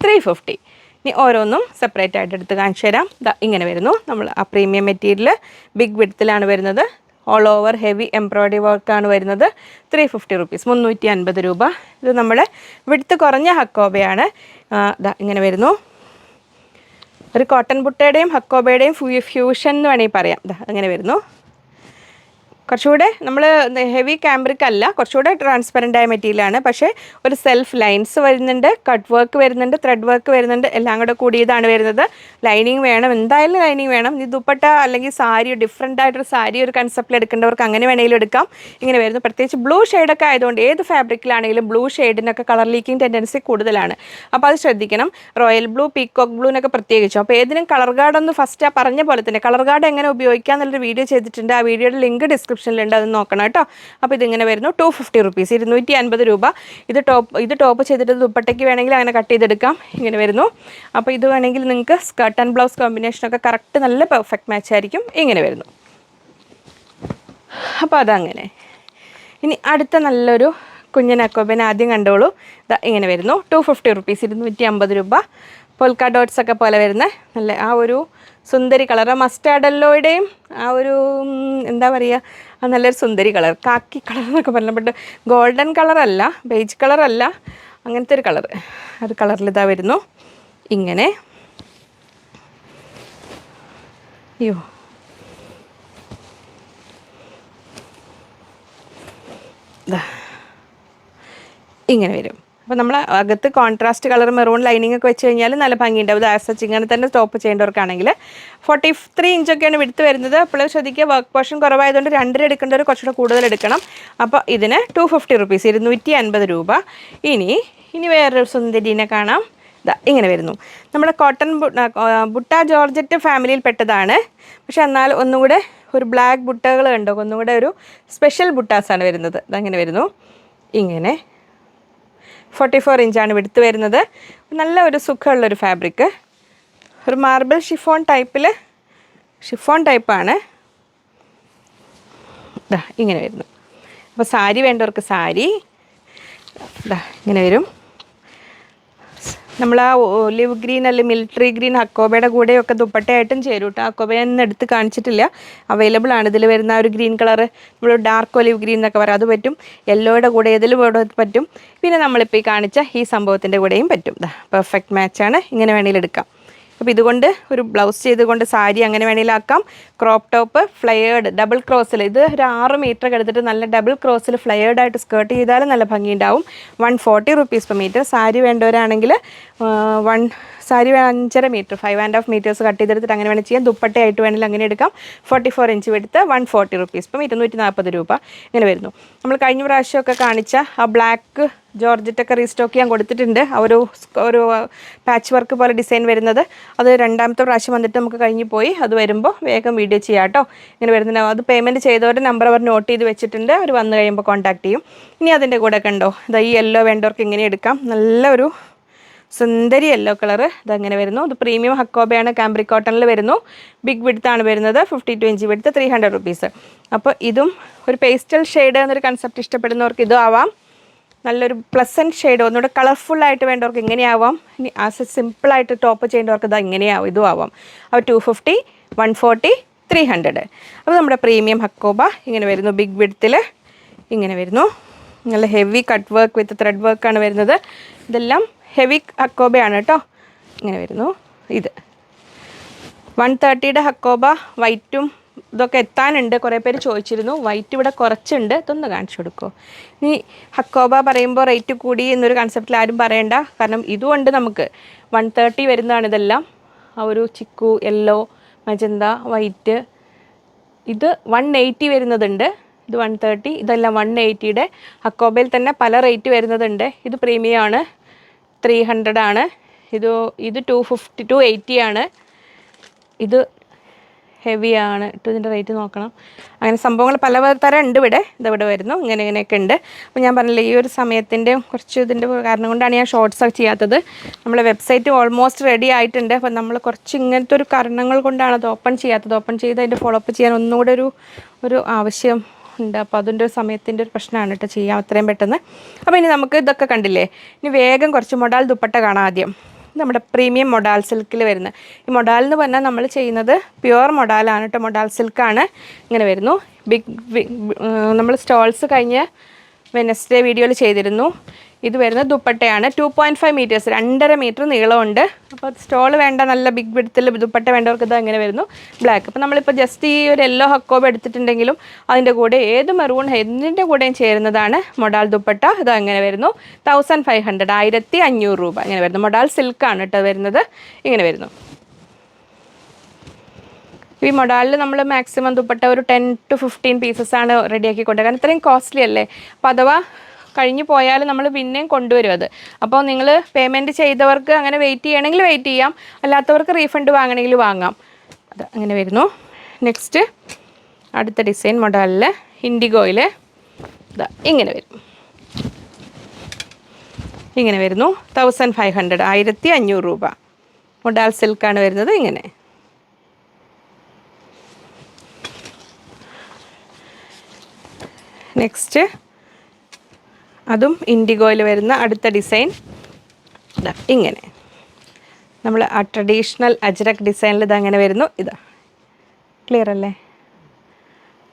three fifty ഇനി ഓരോന്നും സെപ്പറേറ്റ് ആയിട്ട് എടുത്ത് കാണിച്ചു തരാം. ഇങ്ങനെ വരുന്നു. നമ്മൾ ആ പ്രീമിയം മെറ്റീരിയൽ ബിഗ് വിഡ്ത്തിലാണ് വരുന്നത്. ഓൾ ഓവർ ഹെവി എംബ്രോയ്ഡറി വർക്കാണ് വരുന്നത്. ത്രീ ഫിഫ്റ്റി റുപ്പീസ് മുന്നൂറ്റി അൻപത് രൂപ. ഇത് നമ്മുടെ വിടുത്ത് കുറഞ്ഞ ഹക്കോബയാണ്. ഇങ്ങനെ വരുന്നു. ഒരു കോട്ടൺ ബുട്ടയുടെയും ഹക്കോബയുടെയും ഫ്യൂഷൻ എന്ന് വേണമെങ്കിൽ പറയാം. അങ്ങനെ വരുന്നു. കുറച്ചുകൂടെ നമ്മൾ ഹെവി ക്യാമ്പ്രിക് അല്ല കുറച്ചുകൂടെ ട്രാൻസ്പെറന്റ് ആയ മെറ്റീരിയലാണ് പക്ഷേ ഒരു സെൽഫ് ലൈൻസ് വരുന്നുണ്ട് കട്ട് വർക്ക് വരുന്നുണ്ട് ത്രെഡ് വർക്ക് വരുന്നുണ്ട് എല്ലാം കൂടെ കൂടിയതാണ് വരുന്നത്. ലൈനിങ് വേണം എന്തായാലും ലൈനിങ് വേണം. ഈ ദുപ്പട്ട അല്ലെങ്കിൽ സാരി ഡിഫറെന്റ് ആയിട്ടൊരു സാരി ഒരു കൺസെപ്റ്റിൽ എടുക്കേണ്ടവർക്ക് അങ്ങനെ വേണമെങ്കിലും എടുക്കാം. ഇങ്ങനെ വരുന്നു. പ്രത്യേകിച്ച് ബ്ലൂ ഷെയ്ഡൊക്കെ ആയതുകൊണ്ട് ഏത് ഫാബ്രിക്കിലാണെങ്കിലും ബ്ലൂ ഷെയ്ഡിനൊക്കെ കളർ ലീക്കിങ് ടെൻഡൻസി കൂടുതലാണ്. അപ്പോൾ അത് ശ്രദ്ധിക്കണം. റോയൽ ബ്ലൂ പീക്കോക്ക് ബ്ലൂനൊക്കെ പ്രത്യേകിച്ചു. അപ്പോൾ ഏതിനും കളർ ഗാർഡ് ഒന്ന് ഫസ്റ്റ് ആ പറഞ്ഞ പോലെ തന്നെ. കളർ ഗാർഡ് എങ്ങനെ ഉപയോഗിക്കാം എന്നുള്ളൊരു വീഡിയോ ചെയ്തിട്ടുണ്ട്. ആ വീഡിയോയുടെ ലിങ്ക് ഡിസ്ക്രിപ്ഷനിലുണ്ട് അത് നോക്കണം കേട്ടോ. അപ്പോൾ ഇതിങ്ങനെ വരുന്നു. ടു ഫിഫ്റ്റി റുപ്പീസ് ഇരുന്നൂറ്റി അൻപത് രൂപ. ഇത് ടോപ്പ് ഇത് ടോപ്പ് ചെയ്തിട്ട് ദുപ്പട്ടയ്ക്ക് വേണമെങ്കിൽ അങ്ങനെ കട്ട് ചെയ്തെടുക്കാം. ഇങ്ങനെ വരുന്നു. അപ്പോൾ ഇത് വേണമെങ്കിൽ നിങ്ങൾക്ക് സ്കർട്ട് ആൻഡ് ബ്ലൗസ് കോമ്പിനേഷനൊക്കെ കറക്റ്റ് നല്ല പെർഫെക്റ്റ് മാച്ച് ആയിരിക്കും. ഇങ്ങനെ വരുന്നു. അപ്പോൾ അതങ്ങനെ. ഇനി അടുത്ത നല്ലൊരു കുഞ്ഞൻ അക്കോബൻ ആദ്യം കണ്ടോളൂ. ഇങ്ങനെ വരുന്നു. ടു ഫിഫ്റ്റി റുപ്പീസ് ഇരുന്നൂറ്റി അമ്പത് രൂപ. പൊൽക്ക ഡോട്ട്സ് ഒക്കെ പോലെ വരുന്ന നല്ല ആ ഒരു സുന്ദരി കളർ മസ്റ്റാഡല്ലോയുടെയും ആ ഒരു എന്താ പറയുക ആ നല്ലൊരു സുന്ദരി കളർ കാക്കി കളർ എന്നൊക്കെ പറഞ്ഞ ബട്ട് ഗോൾഡൻ കളറല്ല ബേജ് കളറല്ല അങ്ങനത്തെ ഒരു കളർ അത് കളറിൽ ഇതാ വരുന്നു. ഇങ്ങനെ. അയ്യോ. ഇങ്ങനെ വരും. അപ്പോൾ നമ്മൾ അകത്ത് കോൺട്രാസ്റ്റ് കളർ മെറൂൺ ലൈനിങ് ഒക്കെ വെച്ച് കഴിഞ്ഞാൽ നല്ല ഭംഗിയുണ്ടാവും ആസ് സച്ച് ഇങ്ങനെ തന്നെ സ്റ്റോപ്പ് ചെയ്യേണ്ടവർക്കാണെങ്കിൽ ഫോർട്ടി ത്രീ ഇഞ്ചൊക്കെയാണ് വിടുത്ത് വരുന്നത്. അപ്പോൾ ശ്രദ്ധിക്കുക വർക്ക് പോർഷൻ കുറവായതുകൊണ്ട് രണ്ടര എടുക്കേണ്ടവർ കുറച്ചുകൂടെ കൂടുതൽ എടുക്കണം. അപ്പോൾ ഇതിന് ടു ഫിഫ്റ്റി റുപ്പീസ് ഇരുന്നൂറ്റി അൻപത് രൂപ. ഇനി ഇനി വേറൊരു സുന്ദരീനെ കാണാം. ഇതാ ഇങ്ങനെ വരുന്നു. നമ്മുടെ കോട്ടൺ ബുട്ട ജോർജറ്റ് ഫാമിലിയിൽ പെട്ടതാണ്. പക്ഷെ എന്നാൽ ഒന്നുകൂടെ ഒരു ബ്ലാക്ക് ബുട്ടകൾ കണ്ടോ? ഒന്നുകൂടെ ഒരു സ്പെഷ്യൽ ബുട്ടാസാണ് വരുന്നത്. അതങ്ങനെ വരുന്നു. ഇങ്ങനെ. ഫോർട്ടി ഫോർ ഇഞ്ചാണ് വിടുത്ത് വരുന്നത്. നല്ല ഒരു സുഖമുള്ളൊരു ഫാബ്രിക്ക് ഒരു മാർബിൾ ഷിഫോൺ ടൈപ്പിൽ ഷിഫോൺ ടൈപ്പാണ് ഇങ്ങനെ വരുന്നു. അപ്പോൾ സാരി വേണ്ടവർക്ക് സാരി. ഇങ്ങനെ വരും. നമ്മൾ ആ ഒലിവ് ഗ്രീൻ അല്ലെങ്കിൽ മിലിറ്ററി ഗ്രീൻ അക്കോബയുടെ കൂടെയൊക്കെ ദുപ്പട്ടയായിട്ടും ചേരും കേട്ടോ ഹക്കോബ ഒന്നും എടുത്ത് കാണിച്ചിട്ടില്ല. അവൈലബിൾ ആണ്. ഇതിൽ വരുന്ന ഒരു ഗ്രീൻ കളർ നമ്മൾ ഡാർക്ക് ഒലിവ് ഗ്രീൻ എന്നൊക്കെ പറയാം. അത് പറ്റും. യെല്ലോയുടെ കൂടെ ഇതിൽ പറ്റും. പിന്നെ നമ്മളിപ്പോൾ ഈ കാണിച്ച ഈ സംഭവത്തിന്റെ കൂടെയും പറ്റും. പെർഫെക്റ്റ് മാച്ചാണ് ഇങ്ങനെ വേണമെങ്കിൽ എടുക്കാം. അപ്പോൾ ഇതുകൊണ്ട് ഒരു ബ്ലൗസ് ചെയ്തുകൊണ്ട് സാരി അങ്ങനെ വേണമെങ്കിൽ ആക്കാം ക്രോപ്പ് ടോപ്പ് ഫ്ലയേർഡ് ഡബിൾ ക്രോസിൽ ഇത് ഒരു ആറ് മീറ്റർ എടുത്തിട്ട് നല്ല ഡബിൾ ക്രോസിൽ ഫ്ലയേർഡ് ആയിട്ട് സ്കേർട്ട് ചെയ്താലും നല്ല ഭംഗിയുണ്ടാവും. One forty rupees per metre sari വേണ്ടവരാണെങ്കിൽ one sari അഞ്ചര metre five and half metres cut ചെയ്തെടുത്തിട്ട് അങ്ങനെ വേണമെങ്കിൽ ചെയ്യാം. ദുപ്പട്ടയായിട്ട് വേണമെങ്കിൽ അങ്ങനെ എടുക്കാം. ഫോർട്ടി ഫോർ ഇഞ്ച് എടുത്ത് വൺ ഫോർട്ടി റുപ്പീസ് ഇപ്പം ഇരുന്നൂറ്റി നാൽപ്പത് രൂപ ഇങ്ങനെ വരുന്നു. നമ്മൾ കഴിഞ്ഞ പ്രാവശ്യമൊക്കെ കാണിച്ച ആ ബ്ലാക്ക് ജോർജറ്റൊക്കെ റീസ്റ്റോക്ക് ചെയ്യാൻ കൊടുത്തിട്ടുണ്ട്. ആ ഒരു ഒരു പാച്ച് വർക്ക് പോലെ ഡിസൈൻ വരുന്നത്. അത് രണ്ടാമത്തെ പ്രാവശ്യം വന്നിട്ട് നമുക്ക് കഴിഞ്ഞ് പോയി. അത് വരുമ്പോൾ വേഗം വീഡിയോ ചെയ്യാം കേട്ടോ ഇങ്ങനെ വരുന്നുണ്ട്. അത് പേയ്മെന്റ് ചെയ്തവരുടെ നമ്പർ അവർ നോട്ട് ചെയ്ത് വെച്ചിട്ടുണ്ട്. അവർ വന്നു കഴിയുമ്പോൾ കോൺടാക്ട് ചെയ്യും. ഇനി അതിന്റെ കൂടെ കണ്ടോ ഇതാ ഈ യെല്ലോ വേണ്ടവർക്ക് ഇങ്ങനെ എടുക്കാം. നല്ലൊരു സുന്ദരി യെല്ലോ കളർ ഇതങ്ങനെ വരുന്നു. ഇത് പ്രീമിയം ഹക്കോബയാണ് കാംബ്രിക് കോട്ടണിൽ വരുന്നു. ബിഗ് വിടുത്താണ് വരുന്നത്. ഫിഫ്റ്റി ടു ഇഞ്ച് വിടുത്ത് ത്രീ ഹൺഡ്രഡ് റുപ്പീസ് അപ്പോൾ ഇതും ഒരു പേസ്റ്റൽ ഷെയ്ഡ് എന്നൊരു കൺസെപ്റ്റ് ഇഷ്ടപ്പെടുന്നവർക്ക് ഇതും ആവാം. നല്ലൊരു പ്ലസന്റ് ഷെയ്ഡ് ഒന്നുകൂടെ കളർഫുൾ ആയിട്ട് വേണ്ടവർക്ക് ഇങ്ങനെയാവാം ഇനി ആസ് എ സിമ്പിളായിട്ട് ടോപ്പ് ചെയ്യേണ്ടവർക്ക് ഇത് ഇങ്ങനെയാവും ഇതും ആവാം. അപ്പോൾ two fifty one forty three hundred അപ്പോൾ നമ്മുടെ പ്രീമിയം ഹക്കോബ ഇങ്ങനെ വരുന്നു ബിഗ് വിഡ്ത്തിൽ ഇങ്ങനെ വരുന്നു. നല്ല heavy cut work with thread വർക്കാണ് വരുന്നത്. ഇതെല്ലാം ഹെവി ഹക്കോബയാണ് കേട്ടോ. ഇങ്ങനെ വരുന്നു. ഇത്. വൺ തേർട്ടിയുടെ ഹക്കോബ വൈറ്റും ഇതൊക്കെ എത്താനുണ്ട്. കുറേ പേര് ചോദിച്ചിരുന്നു. വൈറ്റ് ഇവിടെ കുറച്ചുണ്ട്. ഇതൊന്ന് കാണിച്ചു കൊടുക്കുമോ ഇനി ഹക്കോബ പറയുമ്പോൾ റേറ്റ് കൂടി എന്നൊരു കൺസെപ്റ്റിൽ ആരും പറയണ്ട. കാരണം ഇതുകൊണ്ട് നമുക്ക്. വൺ തേർട്ടി വരുന്നതാണ് ഇതെല്ലാം. ആ ഒരു ചിക്കു യെല്ലോ മജന്ത വൈറ്റ് ഇത് വൺ എയ്റ്റി വരുന്നതുണ്ട്. ഇത് വൺ തേർട്ടി. ഇതെല്ലാം വൺ എയ്റ്റിയുടെ ഹക്കോബയിൽ തന്നെ പല റേറ്റ് വരുന്നതുണ്ട്. ഇത് പ്രീമിയം ആണ്. ത്രീ ഹൺഡ്രഡ് ആണ്. ഇത് ഇത് ടു ഫിഫ്റ്റി ടു എയ്റ്റി ആണ്. ഇത് ഹെവി ആണ്. ഇട്ട് ഇതിന്റെ റേറ്റ് നോക്കണം. അങ്ങനെ സംഭവങ്ങൾ പല തരം ഉണ്ട് ഇവിടെ. ഇതിവിടെ വരുന്നു. ഇങ്ങനെ ഇങ്ങനെയൊക്കെ ഉണ്ട്. അപ്പോൾ ഞാൻ പറഞ്ഞില്ല ഈ ഒരു സമയത്തിന്റെ കുറച്ച് ഇതിന്റെ കാരണം കൊണ്ടാണ് ഞാൻ ഷോർട്ട്സ് ഒക്കെ ചെയ്യാത്തത്. നമ്മളെ വെബ്സൈറ്റ് ഓൾമോസ്റ്റ് റെഡി ആയിട്ടുണ്ട്. അപ്പോൾ നമ്മൾ കുറച്ച് ഇങ്ങനത്തെ ഒരു കാരണങ്ങൾ കൊണ്ടാണ് അത് ഓപ്പൺ ചെയ്യാത്തത്. ഓപ്പൺ ചെയ്ത് അതിന്റെ ഫോളോ അപ്പ് ചെയ്യാൻ ഒന്നുകൂടെ ഒരു ഒരു ആവശ്യം ഉണ്ട്. അപ്പോൾ അതിന്റെ ഒരു സമയത്തിന്റെ ഒരു പ്രശ്നമാണ് കേട്ടോ ചെയ്യാം അത്രയും പെട്ടെന്ന്. അപ്പോൾ ഇനി നമുക്ക് ഇതൊക്കെ കണ്ടില്ലേ? ഇനി വേഗം കുറച്ച് മൊഡാൽ ദുപ്പട്ട കാണാം ആദ്യം. നമ്മുടെ പ്രീമിയം മൊഡാൽ സിൽക്കിൽ വരുന്ന. ഈ മൊഡാൽ എന്ന് പറഞ്ഞാൽ നമ്മൾ ചെയ്യുന്നത് പ്യുവർ മൊഡാലാണ് കേട്ടോ. മൊഡാൽ സിൽക്കാണ് ഇങ്ങനെ വരുന്നു. ബിഗ് നമ്മൾ സ്റ്റോൾസ് കഴിഞ്ഞ വെനസ്ഡേ വീഡിയോയിൽ ചെയ്തിരുന്നു. ഇത് വരുന്ന ദുപ്പട്ടയാണ്. ടു പോയിന്റ് ഫൈവ് മീറ്റേഴ്സ് രണ്ടര മീറ്റർ നീളമുണ്ട്. അപ്പോൾ സ്റ്റോൾ വേണ്ട നല്ല ബിഗ് വിടത്തിൽ ദുപ്പട്ട വേണ്ടവർക്ക് ഇത് അങ്ങനെ വരുന്നു. ബ്ലാക്ക് അപ്പോൾ നമ്മളിപ്പോൾ ജസ്റ്റ് ഈ ഒരു യെല്ലോ ഹക്കോബ് എടുത്തിട്ടുണ്ടെങ്കിലും അതിന്റെ കൂടെ ഏത് മെറൂൺ എന്തിന്റെ കൂടെയും ചേരുന്നതാണ് മൊഡാൽ ദുപ്പട്ട. ഇത് അങ്ങനെ വരുന്നു. തൗസൻഡ് ഫൈവ് ഹൺഡ്രഡ് ആയിരത്തി അഞ്ഞൂറ് രൂപ. ഇങ്ങനെ വരുന്നു. മൊഡാൽ സിൽക്കാണ് കേട്ടോ വരുന്നത്. ഇങ്ങനെ വരുന്നു. ഈ മൊഡാലിൽ നമ്മൾ മാക്സിമം ദുപ്പട്ട ഒരു ടെൻ ടു ഫിഫ്റ്റീൻ പീസസ് ആണ് റെഡിയാക്കി കൊണ്ടുവരിക. കാരണം ഇത്രയും കോസ്റ്റ്ലി അല്ലേ? അപ്പോൾ അഥവാ കഴിഞ്ഞു പോയാൽ നമ്മൾ പിന്നെയും കൊണ്ടുവരും അത്. അപ്പോൾ നിങ്ങൾ പേയ്മെന്റ് ചെയ്തവർക്ക് അങ്ങനെ വെയിറ്റ് ചെയ്യണമെങ്കിൽ വെയിറ്റ് ചെയ്യാം. അല്ലാത്തവർക്ക് റീഫണ്ട് വാങ്ങണമെങ്കിൽ വാങ്ങാം. അത് അങ്ങനെ വരുന്നു. നെക്സ്റ്റ് അടുത്ത ഡിസൈൻ മൊഡാലിൽ ഇൻഡിഗോയിൽ ഇതാ ഇങ്ങനെ വരും. ഇങ്ങനെ വരുന്നു. തൗസൻഡ് ഫൈവ് ഹൺഡ്രഡ് ആയിരത്തി അഞ്ഞൂറ് രൂപ. മൊഡാൽ സിൽക്കാണ് വരുന്നത് ഇങ്ങനെ. നെക്സ്റ്റ് അതും ഇൻഡിഗോയിൽ വരുന്ന അടുത്ത ഡിസൈൻ ഇങ്ങനെ. നമ്മൾ ആ ട്രഡീഷണൽ അജ്രക് ഡിസൈനിൽ ഇത് അങ്ങനെ വരുന്നു. ഇതാ. ക്ലിയർ അല്ലേ?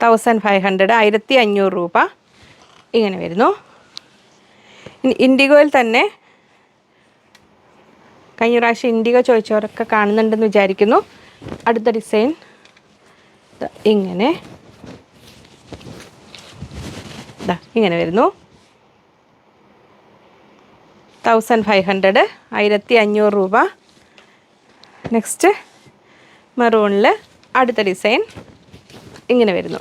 തൗസൻഡ് ഫൈവ് ഹൺഡ്രഡ് ആയിരത്തി അഞ്ഞൂറ് രൂപ. ഇങ്ങനെ വരുന്നു. ഇൻഡിഗോയിൽ തന്നെ കഴിഞ്ഞ പ്രാവശ്യം ഇൻഡിഗോ ചോദിച്ചവരൊക്കെ കാണുന്നുണ്ടെന്ന് വിചാരിക്കുന്നു. അടുത്ത ഡിസൈൻ ഇങ്ങനെ. ദാ ഇങ്ങനെ വരുന്നു. തൗസൻഡ് ഫൈവ് ഹൺഡ്രഡ് ആയിരത്തി അഞ്ഞൂറ് രൂപ. നെക്സ്റ്റ് മെറൂണിൽ അടുത്ത ഡിസൈൻ ഇങ്ങനെ വരുന്നു.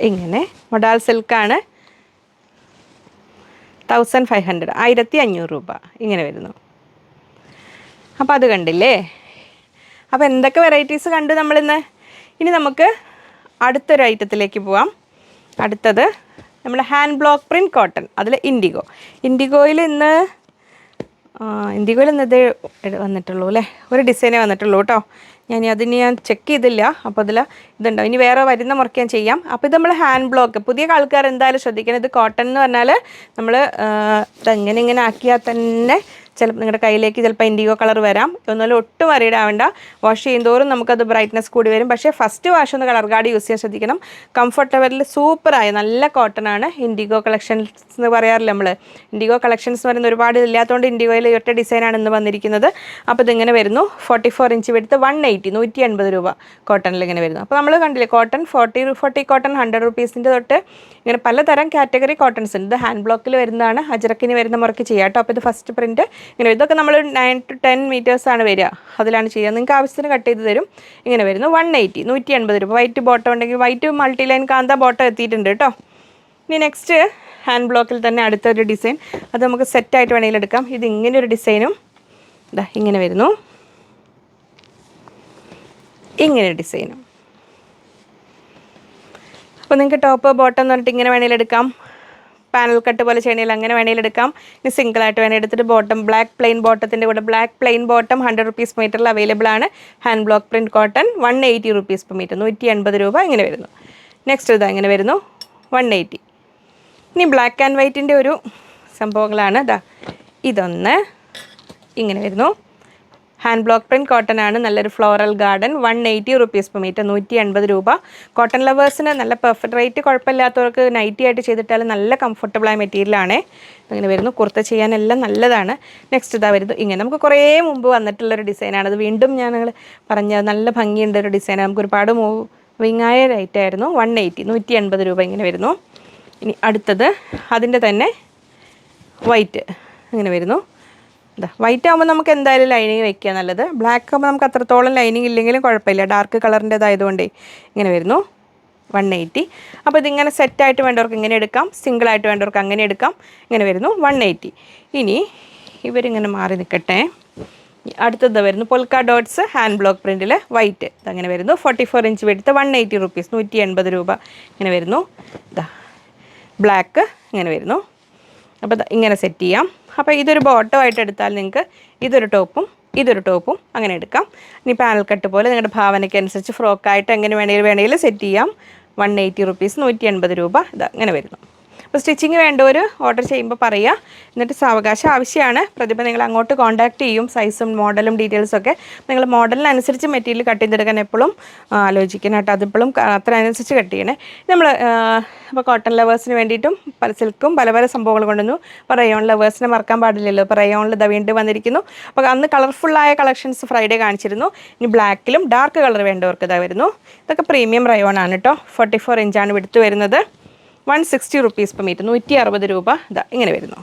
ഇങ്ങനെ. മൊഡാൽ സിൽക്കാണ് തൗസൻഡ് ഫൈവ് ഹൺഡ്രഡ് ആയിരത്തി അഞ്ഞൂറ് രൂപ. ഇങ്ങനെ വരുന്നു. അപ്പോൾ അത് കണ്ടില്ലേ? അപ്പോൾ എന്തൊക്കെ വെറൈറ്റീസ് കണ്ടു നമ്മളിന്ന്? ഇനി നമുക്ക് അടുത്തൊരു ഐറ്റത്തിലേക്ക് പോവാം. അടുത്തത് നമ്മൾ ഹാൻഡ് ബ്ലോക്ക് പ്രിന്റ് കോട്ടൺ അതിൽ ഇൻഡിഗോ ഇൻഡിഗോയിൽ ഇന്ന് ഇൻഡിഗോയിൽ ഇന്നത് വന്നിട്ടുള്ളൂ അല്ലേ? ഒരു ഡിസൈനേ വന്നിട്ടുള്ളൂ കേട്ടോ. ഞാൻ അതിന് ഞാൻ ചെക്ക് ചെയ്തില്ല. അപ്പോൾ അതിൽ ഇതുണ്ടോ? ഇനി വേറെ വരുന്ന മുറയ്ക്ക് ഞാൻ ചെയ്യാം. അപ്പോൾ ഇത് നമ്മൾ ഹാൻഡ് ബ്ലോക്ക് പുതിയ ആൾക്കാർ എന്തായാലും ശ്രദ്ധിക്കണം. ഇത് കോട്ടൺ എന്ന് പറഞ്ഞാൽ നമ്മൾ ഇതെങ്ങനെ ഇങ്ങനെ ആക്കിയാൽ തന്നെ ചിലപ്പോൾ നിങ്ങളുടെ കയ്യിലേക്ക് ചിലപ്പോൾ ഇൻഡിഗോ കളർ വരാം. ഒന്നുമല്ല ഒട്ടും വറിയിടാവേണ്ട വാഷ് ചെയ്യുന്തോറും നമുക്കത് ബ്രൈറ്റ്നസ് കൂടി വരും. പക്ഷേ ഫസ്റ്റ് വാഷ് ഒന്ന് കളർ ഗാർഡ് യൂസ് ചെയ്യാൻ ശ്രദ്ധിക്കണം. കംഫർട്ടബിളിൽ സൂപ്പറായ നല്ല കോട്ടൺ ആണ് ഇൻഡിഗോ കളക്ഷൻസ് എന്ന് പറയാറില്ല നമ്മൾ ഇൻഡിഗോ കളക്ഷൻസ് എന്ന് പറയുന്ന ഒരുപാട് ഇല്ലാത്തതുകൊണ്ട് ഇൻഡിഗോയിൽ ഒറ്റ ഡിസൈനാണ് ഇന്ന് വന്നിരിക്കുന്നത്. അപ്പോൾ ഇതിങ്ങനെ വരുന്നു. ഫോർട്ടി ഫോർ ഇഞ്ച് എടുത്ത് വൺ എയ്റ്റി നൂറ്റി എൺപത് രൂപ കോട്ടണിൽ ഇങ്ങനെ വരുന്നു. അപ്പോൾ നമ്മൾ കണ്ടില്ലേ cotton forty forty cotton hundred റുപ്പീസിന്റെ തൊട്ട് ഇങ്ങനെ പലതരം കാറ്റഗറി കോട്ടൺസ് ഉണ്ട്. ഇത് ഹാൻഡ് ബ്ലോക്കിൽ വരുന്നതാണ് അജറക്കിന് വരുന്ന മുറയ്ക്ക് ചെയ്യാം കേട്ടോ. അപ്പോൾ ഇത് ഫസ്റ്റ് പ്രിന്റ് ഇങ്ങനെ ഇതൊക്കെ നമ്മൾ നയൻ ടു ടെൻ മീറ്റേഴ്സാണ് വരിക. അതിലാണ് ചെയ്യുക. നിങ്ങൾക്ക് ആവശ്യത്തിന് കട്ട് ചെയ്ത് തരും. ഇങ്ങനെ വരുന്നു. വൺ എയ്റ്റി നൂറ്റി എൺപത് രൂപ. വൈറ്റ് ബോട്ടം ഉണ്ടെങ്കിൽ white multi line kantha bottom എത്തിയിട്ടുണ്ട് കേട്ടോ. ഇനി നെക്സ്റ്റ് ഹാൻഡ് ബ്ലോക്കിൽ തന്നെ അടുത്തൊരു ഡിസൈൻ അത് നമുക്ക് സെറ്റായിട്ട് വേണമെങ്കിൽ എടുക്കാം. ഇത് ഇങ്ങനെ ഒരു ഡിസൈനും ഇതാ ഇങ്ങനെ വരുന്നു. ഇങ്ങനെ ഡിസൈനും അപ്പോൾ നിങ്ങൾക്ക് ടോപ്പ് ബോട്ടം എന്ന് പറഞ്ഞിട്ട് ഇങ്ങനെ വേണമെങ്കിൽ എടുക്കാം. പാനൽ കട്ട് പോലെ ചെയ്യണമെങ്കിൽ അങ്ങനെ വേണമെങ്കിൽ എടുക്കാം. ഇനി സിംഗിൾ ആയിട്ട് വേണേൽ എടുത്തിട്ട് ബോട്ടം ബ്ലാക്ക് പ്ലെയിൻ ബോട്ടത്തിന്റെ കൂടെ black plain bottom hundred rupees മീറ്ററിൽ അവൈലബിൾ ആണ്. Hand block print cotton one eighty rupees per metre നൂറ്റി എൺപത് രൂപ ഇങ്ങനെ വരുന്നു. നെക്സ്റ്റ് ഇതാ ഇങ്ങനെ വരുന്നു വൺ എയ്റ്റി ഇനി ബ്ലാക്ക് ആൻഡ് വൈറ്റിന്റെ ഒരു സംഭവങ്ങളാണ്. ഇതാ ഇതൊന്ന് ഇങ്ങനെ വരുന്നു. ഹാൻഡ് ബ്ലോക്ക് പ്രിന്റ് കോട്ടൺ ആണ് നല്ലൊരു floral garden. One eighty rupees per metre നൂറ്റി എൺപത് രൂപ. കോട്ടൺ ലവേഴ്സിന് നല്ല പെർഫെക്റ്റ് റേറ്റ് കുഴപ്പമില്ലാത്തവർക്ക് നൈറ്റി ആയിട്ട് ചെയ്തിട്ടാൽ നല്ല കംഫർട്ടബിളായ മെറ്റീരിയലാണ് അങ്ങനെ വരുന്നു. കുർത്ത ചെയ്യാനെല്ലാം നല്ലതാണ്. നെക്സ്റ്റ് ഇതാ വരുന്നു ഇങ്ങനെ നമുക്ക് കുറേ മുമ്പ് വന്നിട്ടുള്ളൊരു ഡിസൈനാണ് അത് വീണ്ടും ഞാൻ നിങ്ങൾ പറഞ്ഞ നല്ല ഭംഗിയുണ്ട് ഒരു ഡിസൈനാണ് നമുക്ക് ഒരുപാട് മൂവിങ്ങായ റേറ്റ് ആയിരുന്നു. വൺ എയ്റ്റി നൂറ്റി എൺപത് രൂപ ഇങ്ങനെ വരുന്നു. ഇനി അടുത്തത് അതിന്റെ തന്നെ വൈറ്റ് ഇങ്ങനെ വരുന്നു. ഇതാ വൈറ്റ് ആകുമ്പോൾ നമുക്ക് എന്തായാലും ലൈനിങ് വെക്കുക നല്ലത്. ബ്ലാക്ക് ആകുമ്പോൾ നമുക്ക് അത്രത്തോളം ലൈനിങ് ഇല്ലെങ്കിലും കുഴപ്പമില്ല. ഡാർക്ക് കളറിന്റെതായതുകൊണ്ടേ ഇങ്ങനെ വരുന്നു. വൺ എയ്റ്റി അപ്പോൾ ഇതിങ്ങനെ സെറ്റായിട്ട് വേണ്ടവർക്ക് ഇങ്ങനെ എടുക്കാം. സിംഗിളായിട്ട് വേണ്ടവർക്ക് അങ്ങനെ എടുക്കാം. ഇങ്ങനെ വരുന്നു. വൺ എയ്റ്റി ഇനി ഇവരിങ്ങനെ മാറി നിൽക്കട്ടെ അടുത്തത് വരുന്നു. പൊൽക്ക ഡോട്ട്സ് ഹാൻഡ് ബ്ലോക്ക് പ്രിന്റിൽ വൈറ്റ് ഇതങ്ങനെ വരുന്നു. ഫോർട്ടി ഫോർ ഇഞ്ച് വെടുത്ത് വൺ എയ്റ്റി റുപ്പീസ് നൂറ്റി എൺപത് രൂപ. ഇങ്ങനെ വരുന്നു. ഇതാ ബ്ലാക്ക് ഇങ്ങനെ വരുന്നു. അപ്പോൾ ഇങ്ങനെ സെറ്റ് ചെയ്യാം. അപ്പോൾ ഇതൊരു ബോട്ടോ ആയിട്ട് എടുത്താൽ നിങ്ങൾക്ക് ഇതൊരു ടോപ്പും ഇതൊരു ടോപ്പും അങ്ങനെ എടുക്കാം. ഇനി പാനൽ കട്ട് പോലെ നിങ്ങളുടെ ഭാവനയ്ക്കനുസരിച്ച് ഫ്രോക്കായിട്ട് എങ്ങനെ വേണമെങ്കിലും വേണമെങ്കിൽ സെറ്റ് ചെയ്യാം. വൺ എയ്റ്റി റുപ്പീസ് നൂറ്റി എൺപത് രൂപ ഇത് അങ്ങനെ വരുന്നു. അപ്പോൾ സ്റ്റിച്ചിങ് വേണ്ടവർ ഓർഡർ ചെയ്യുമ്പോൾ പറയുക എന്നിട്ട് സാവകാശം ആവശ്യമാണ് പ്രതിഭ നിങ്ങൾ അങ്ങോട്ട് കോൺടാക്ട് ചെയ്യും സൈസും മോഡലും ഡീറ്റെയിൽസും ഒക്കെ. നിങ്ങൾ മോഡലിനനുസരിച്ച് മെറ്റീരിയൽ കട്ട് ചെയ്തെടുക്കാൻ എപ്പോഴും ആലോചിക്കണം കേട്ടോ. അതിപ്പോഴും അത്ര അനുസരിച്ച് കട്ട് ചെയ്യണേ. നമ്മൾ ഇപ്പോൾ കോട്ടൺ ലവേഴ്സിന് വേണ്ടിയിട്ടും പല സിൽക്കും പല പല സംഭവങ്ങൾ കൊണ്ടുവന്നു. ഇപ്പോൾ റയോൺ ലവേഴ്സിനെ മറക്കാൻ പാടില്ലല്ലോ. ഇപ്പോൾ റയോണിൽ ഇതാ വീണ്ടും വന്നിരിക്കുന്നു. അപ്പോൾ അന്ന് കളർഫുള്ളായ കളക്ഷൻസ് ഫ്രൈഡേ കാണിച്ചിരുന്നു. ഇനി ബ്ലാക്കിലും ഡാർക്ക് കളർ വേണ്ടവർക്ക് ഇതാ വരുന്നു. ഇതൊക്കെ പ്രീമിയം റയോൺ ആണ് കേട്ടോ. ഫോർട്ടി ഫോർ ഇഞ്ചാണ് വിടുത്ത് വരുന്നത്. One sixty rupees per metre നൂറ്റി അറുപത് രൂപ. ഇതാ ഇങ്ങനെ വരുന്നു.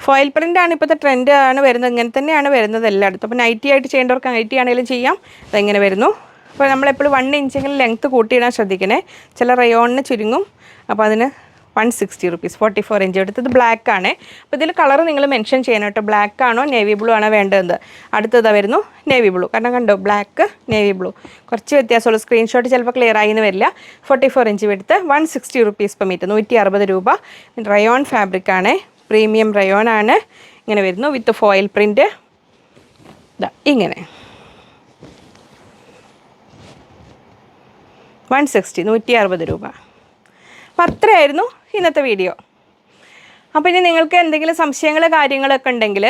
ഫോയിൽ പ്രിന്റ് ആണ് ഇപ്പോഴത്തെ ട്രെൻഡ് ആണ് വരുന്നത്. ഇങ്ങനെ തന്നെയാണ് വരുന്നത് എല്ലായിടത്തും. അപ്പോൾ നൈറ്റി ആയിട്ട് ചെയ്യേണ്ടവർക്ക് നൈറ്റി ആണെങ്കിലും ചെയ്യാം. അതെങ്ങനെ വരുന്നു. അപ്പോൾ നമ്മളെപ്പോഴും വൺ ഇഞ്ചെങ്കിലും ലെങ്ത്ത് കൂട്ടിയിടാൻ ശ്രദ്ധിക്കണേ. ചില റയോണിന് ചുരുങ്ങും. അപ്പോൾ അതിന് one sixty rupees forty four inch എടുത്തത് ബ്ലാക്ക് ആണ്. അപ്പോൾ ഇതിൽ കളർ നിങ്ങൾ മെൻഷൻ ചെയ്യണം കേട്ടോ. ബ്ലാക്ക് ആണോ നേവി ബ്ലൂ ആണോ വേണ്ടത് അടുത്തത് വരുന്നു നേവി ബ്ലൂ കാരണം കണ്ടോ ബ്ലാക്ക് നേവി ബ്ലൂ കുറച്ച് വ്യത്യാസമുള്ളൂ. സ്ക്രീൻഷോട്ട് ചിലപ്പോൾ ക്ലിയർ ആയി എന്ന് വരില്ല. ഫോർട്ടി ഫോർ ഇഞ്ച് എടുത്ത് one sixty rupees per metre നൂറ്റി അറുപത് രൂപ റയോൺ ഫാബ്രിക് ആണ്. പ്രീമിയം റയോൺ ആണ്. ഇങ്ങനെ വരുന്നു വിത്ത് ഫോയിൽ പ്രിന്റ് ഇങ്ങനെ. വൺ സിക്സ്റ്റി നൂറ്റി അറുപത് രൂപ. അപ്പോൾ അത്രയായിരുന്നു ഇന്നത്തെ വീഡിയോ. അപ്പോൾ ഇനി നിങ്ങൾക്ക് എന്തെങ്കിലും സംശയങ്ങൾ കാര്യങ്ങളൊക്കെ ഉണ്ടെങ്കിൽ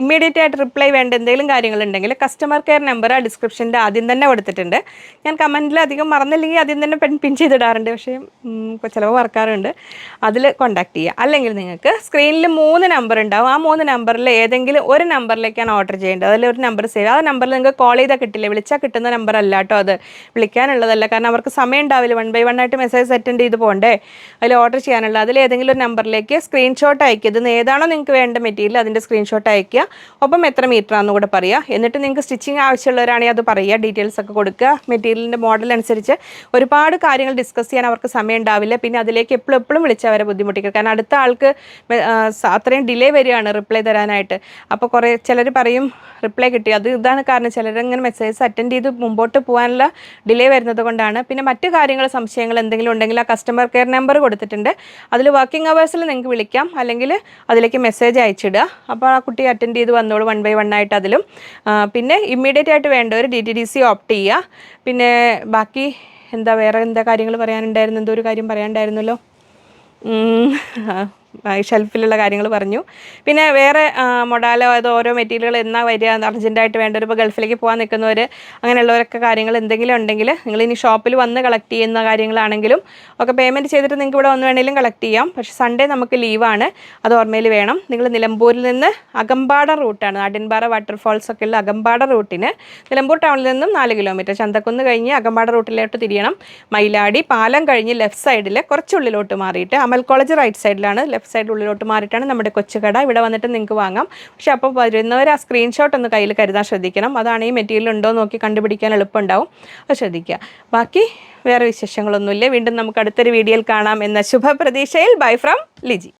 ഇമ്മീഡിയറ്റ് ആയിട്ട് റിപ്ലൈ വേണ്ട എന്തെങ്കിലും കാര്യങ്ങളുണ്ടെങ്കിൽ കസ്റ്റമർ കെയർ നമ്പർ ആ ഡിസ്ക്രിപ്ഷന്റെ ആദ്യം തന്നെ കൊടുത്തിട്ടുണ്ട്. ഞാൻ കമന്റിൽ അധികം മറന്നില്ലെങ്കിൽ ആദ്യം തന്നെ പെൻ പിൻ ചെയ്തിടാറുണ്ട്. പക്ഷേ ചിലവ് മറക്കാറുണ്ട്. അതിൽ കോൺടാക്ട് ചെയ്യുക. അല്ലെങ്കിൽ നിങ്ങൾക്ക് സ്ക്രീനിൽ മൂന്ന് നമ്പർ ഉണ്ടാവും. ആ മൂന്ന് നമ്പറിൽ ഏതെങ്കിലും ഒരു നമ്പറിലേക്കാണ് ഓർഡർ ചെയ്യേണ്ടത്. അതിൽ ഒരു നമ്പർ സേവ് ആ നമ്പറിൽ നിങ്ങൾക്ക് കോൾ ചെയ്താൽ കിട്ടില്ല? വിളിച്ചാൽ കിട്ടുന്ന നമ്പർ അല്ല കേട്ടോ അത്. വിളിക്കാനുള്ളതല്ല. കാരണം അവർക്ക് സമയം ഉണ്ടാവില്ല. വൺ ബൈ വൺ ആയിട്ട് മെസ്സേജ് അറ്റൻഡ് ചെയ്ത് പോകണ്ടേ അതിൽ ഓർഡർ ചെയ്യാനുള്ള അതിൽ ഏതെങ്കിലും ഒരു നമ്പറിലേക്ക് സ്ക്രീൻഷോട്ട് അയക്കുക ഇത് ഏതാണോ നിങ്ങൾക്ക് വേണ്ട മെറ്റീരിയൽ അതിന്റെ സ്ക്രീൻഷോട്ട് അയക്കുക ഒപ്പം എത്ര മീറ്റർ ആണെന്ന് കൂടെ പറയുക. എന്നിട്ട് നിങ്ങൾക്ക് സ്റ്റിച്ചിങ് ആവശ്യമുള്ളവരാണെങ്കിൽ അത് പറയുക. ഡീറ്റെയിൽസ് ഒക്കെ കൊടുക്കുക. മെറ്റീരിയലിന്റെ മോഡൽ അനുസരിച്ച് ഒരുപാട് കാര്യങ്ങൾ ഡിസ്കസ് ചെയ്യാൻ അവർക്ക് സമയം ഉണ്ടാവില്ല. പിന്നെ അതിലേക്ക് എപ്പോഴും എപ്പോഴും വിളിച്ച് അവരെ ബുദ്ധിമുട്ടിക്കുക കാരണം അടുത്ത ആൾക്ക് അത്രയും ഡിലേ വരികയാണ് റിപ്ലൈ തരാനായിട്ട്. അപ്പോൾ കുറേ ചിലർ പറയും റിപ്ലൈ കിട്ടി. അത് ഇതാണ് കാരണം. ചിലരിങ്ങനെ മെസ്സേജസ് അറ്റൻഡ് ചെയ്ത് മുമ്പോട്ട് പോകാനുള്ള ഡിലേ വരുന്നത് കൊണ്ടാണ്. പിന്നെ മറ്റു കാര്യങ്ങൾ സംശയങ്ങൾ എന്തെങ്കിലും ഉണ്ടെങ്കിൽ ആ കസ്റ്റമർ കെയർ നമ്പർ കൊടുത്തിട്ടുണ്ട്. അതിൽ വർക്കിംഗ് അവേഴ്സിൽ നിങ്ങൾക്ക് വിളിക്കാം. അല്ലെങ്കിൽ അതിലേക്ക് മെസ്സേജ് അയച്ചിടുക. അപ്പോൾ ആ കുട്ടി അറ്റൻഡ് ചെയ്ത് വന്നോളൂ വൺ ബൈ വൺ ആയിട്ട് അതിലും. പിന്നെ ഇമ്മീഡിയറ്റ് ആയിട്ട് വേണ്ടവർ D T D C opt ചെയ്യുക പിന്നെ ബാക്കി എന്താ വേറെ എന്താ കാര്യങ്ങൾ പറയാനുണ്ടായിരുന്നു? എന്തോ ഒരു കാര്യം പറയാനുണ്ടായിരുന്നല്ലോ? ഷെൽഫിലുള്ള കാര്യങ്ങൾ പറഞ്ഞു. പിന്നെ വേറെ മൊഡാലോ അത് ഓരോ മെറ്റീരിയൽ എന്നാ വരിക അർജന്റായിട്ട് വേണ്ടവർ ഇപ്പോൾ ഗൾഫിലേക്ക് പോകാൻ നിൽക്കുന്നവർ അങ്ങനെയുള്ളവരൊക്കെ കാര്യങ്ങൾ എന്തെങ്കിലും ഉണ്ടെങ്കിൽ നിങ്ങൾ ഇനി ഷോപ്പിൽ വന്ന് കളക്ട് ചെയ്യുന്ന കാര്യങ്ങളാണെങ്കിലും ഒക്കെ പേയ്മെന്റ് ചെയ്തിട്ട് നിങ്ങൾക്ക് ഇവിടെ വന്ന് വേണമെങ്കിലും കളക്ട് ചെയ്യാം. പക്ഷേ സൺഡേ നമുക്ക് ലീവാണ് അത് ഓർമ്മയിൽ വേണം. നിങ്ങൾ നിലമ്പൂരിൽ നിന്ന് അകമ്പാട റൂട്ടാണ് നാടിൻപാറ വാട്ടർഫാൾസ് ഒക്കെ ഉള്ള അകമ്പാട റൂട്ടിന് നിലമ്പൂർ ടൗണിൽ നിന്നും നാല് കിലോമീറ്റർ ചന്തക്കുന്ന് കഴിഞ്ഞ് അകമ്പാട റൂട്ടിലോട്ട് തിരിയണം. മയിലാടി പാലം കഴിഞ്ഞ് ലെഫ്റ്റ് സൈഡിൽ കുറച്ചുള്ളിലോട്ട് മാറിയിട്ട് അമൽ കോളേജ് റൈറ്റ് സൈഡിലാണ് ലെഫ്റ്റ് സൈഡ് ഉള്ളിലോട്ട് മാറിയിട്ടാണ് നമ്മുടെ കൊച്ചുകട ഇവിടെ വന്നിട്ട് നിങ്ങൾക്ക് വാങ്ങാം. പക്ഷേ അപ്പോൾ വരുന്നവർ ആ സ്ക്രീൻഷോട്ട് ഒന്ന് കയ്യിൽ കരുതാൻ ശ്രദ്ധിക്കണം. അതാണ് ഈ മെറ്റീരിയൽ ഉണ്ടോ നോക്കി കണ്ടുപിടിക്കാൻ എളുപ്പമുണ്ടാവും. അത് ശ്രദ്ധിക്കുക. ബാക്കി വേറെ വിശേഷങ്ങളൊന്നുമില്ല. വീണ്ടും നമുക്ക് അടുത്തൊരു വീഡിയോയിൽ കാണാം എന്ന ശുഭപ്രതീക്ഷയിൽ. Bye from Liji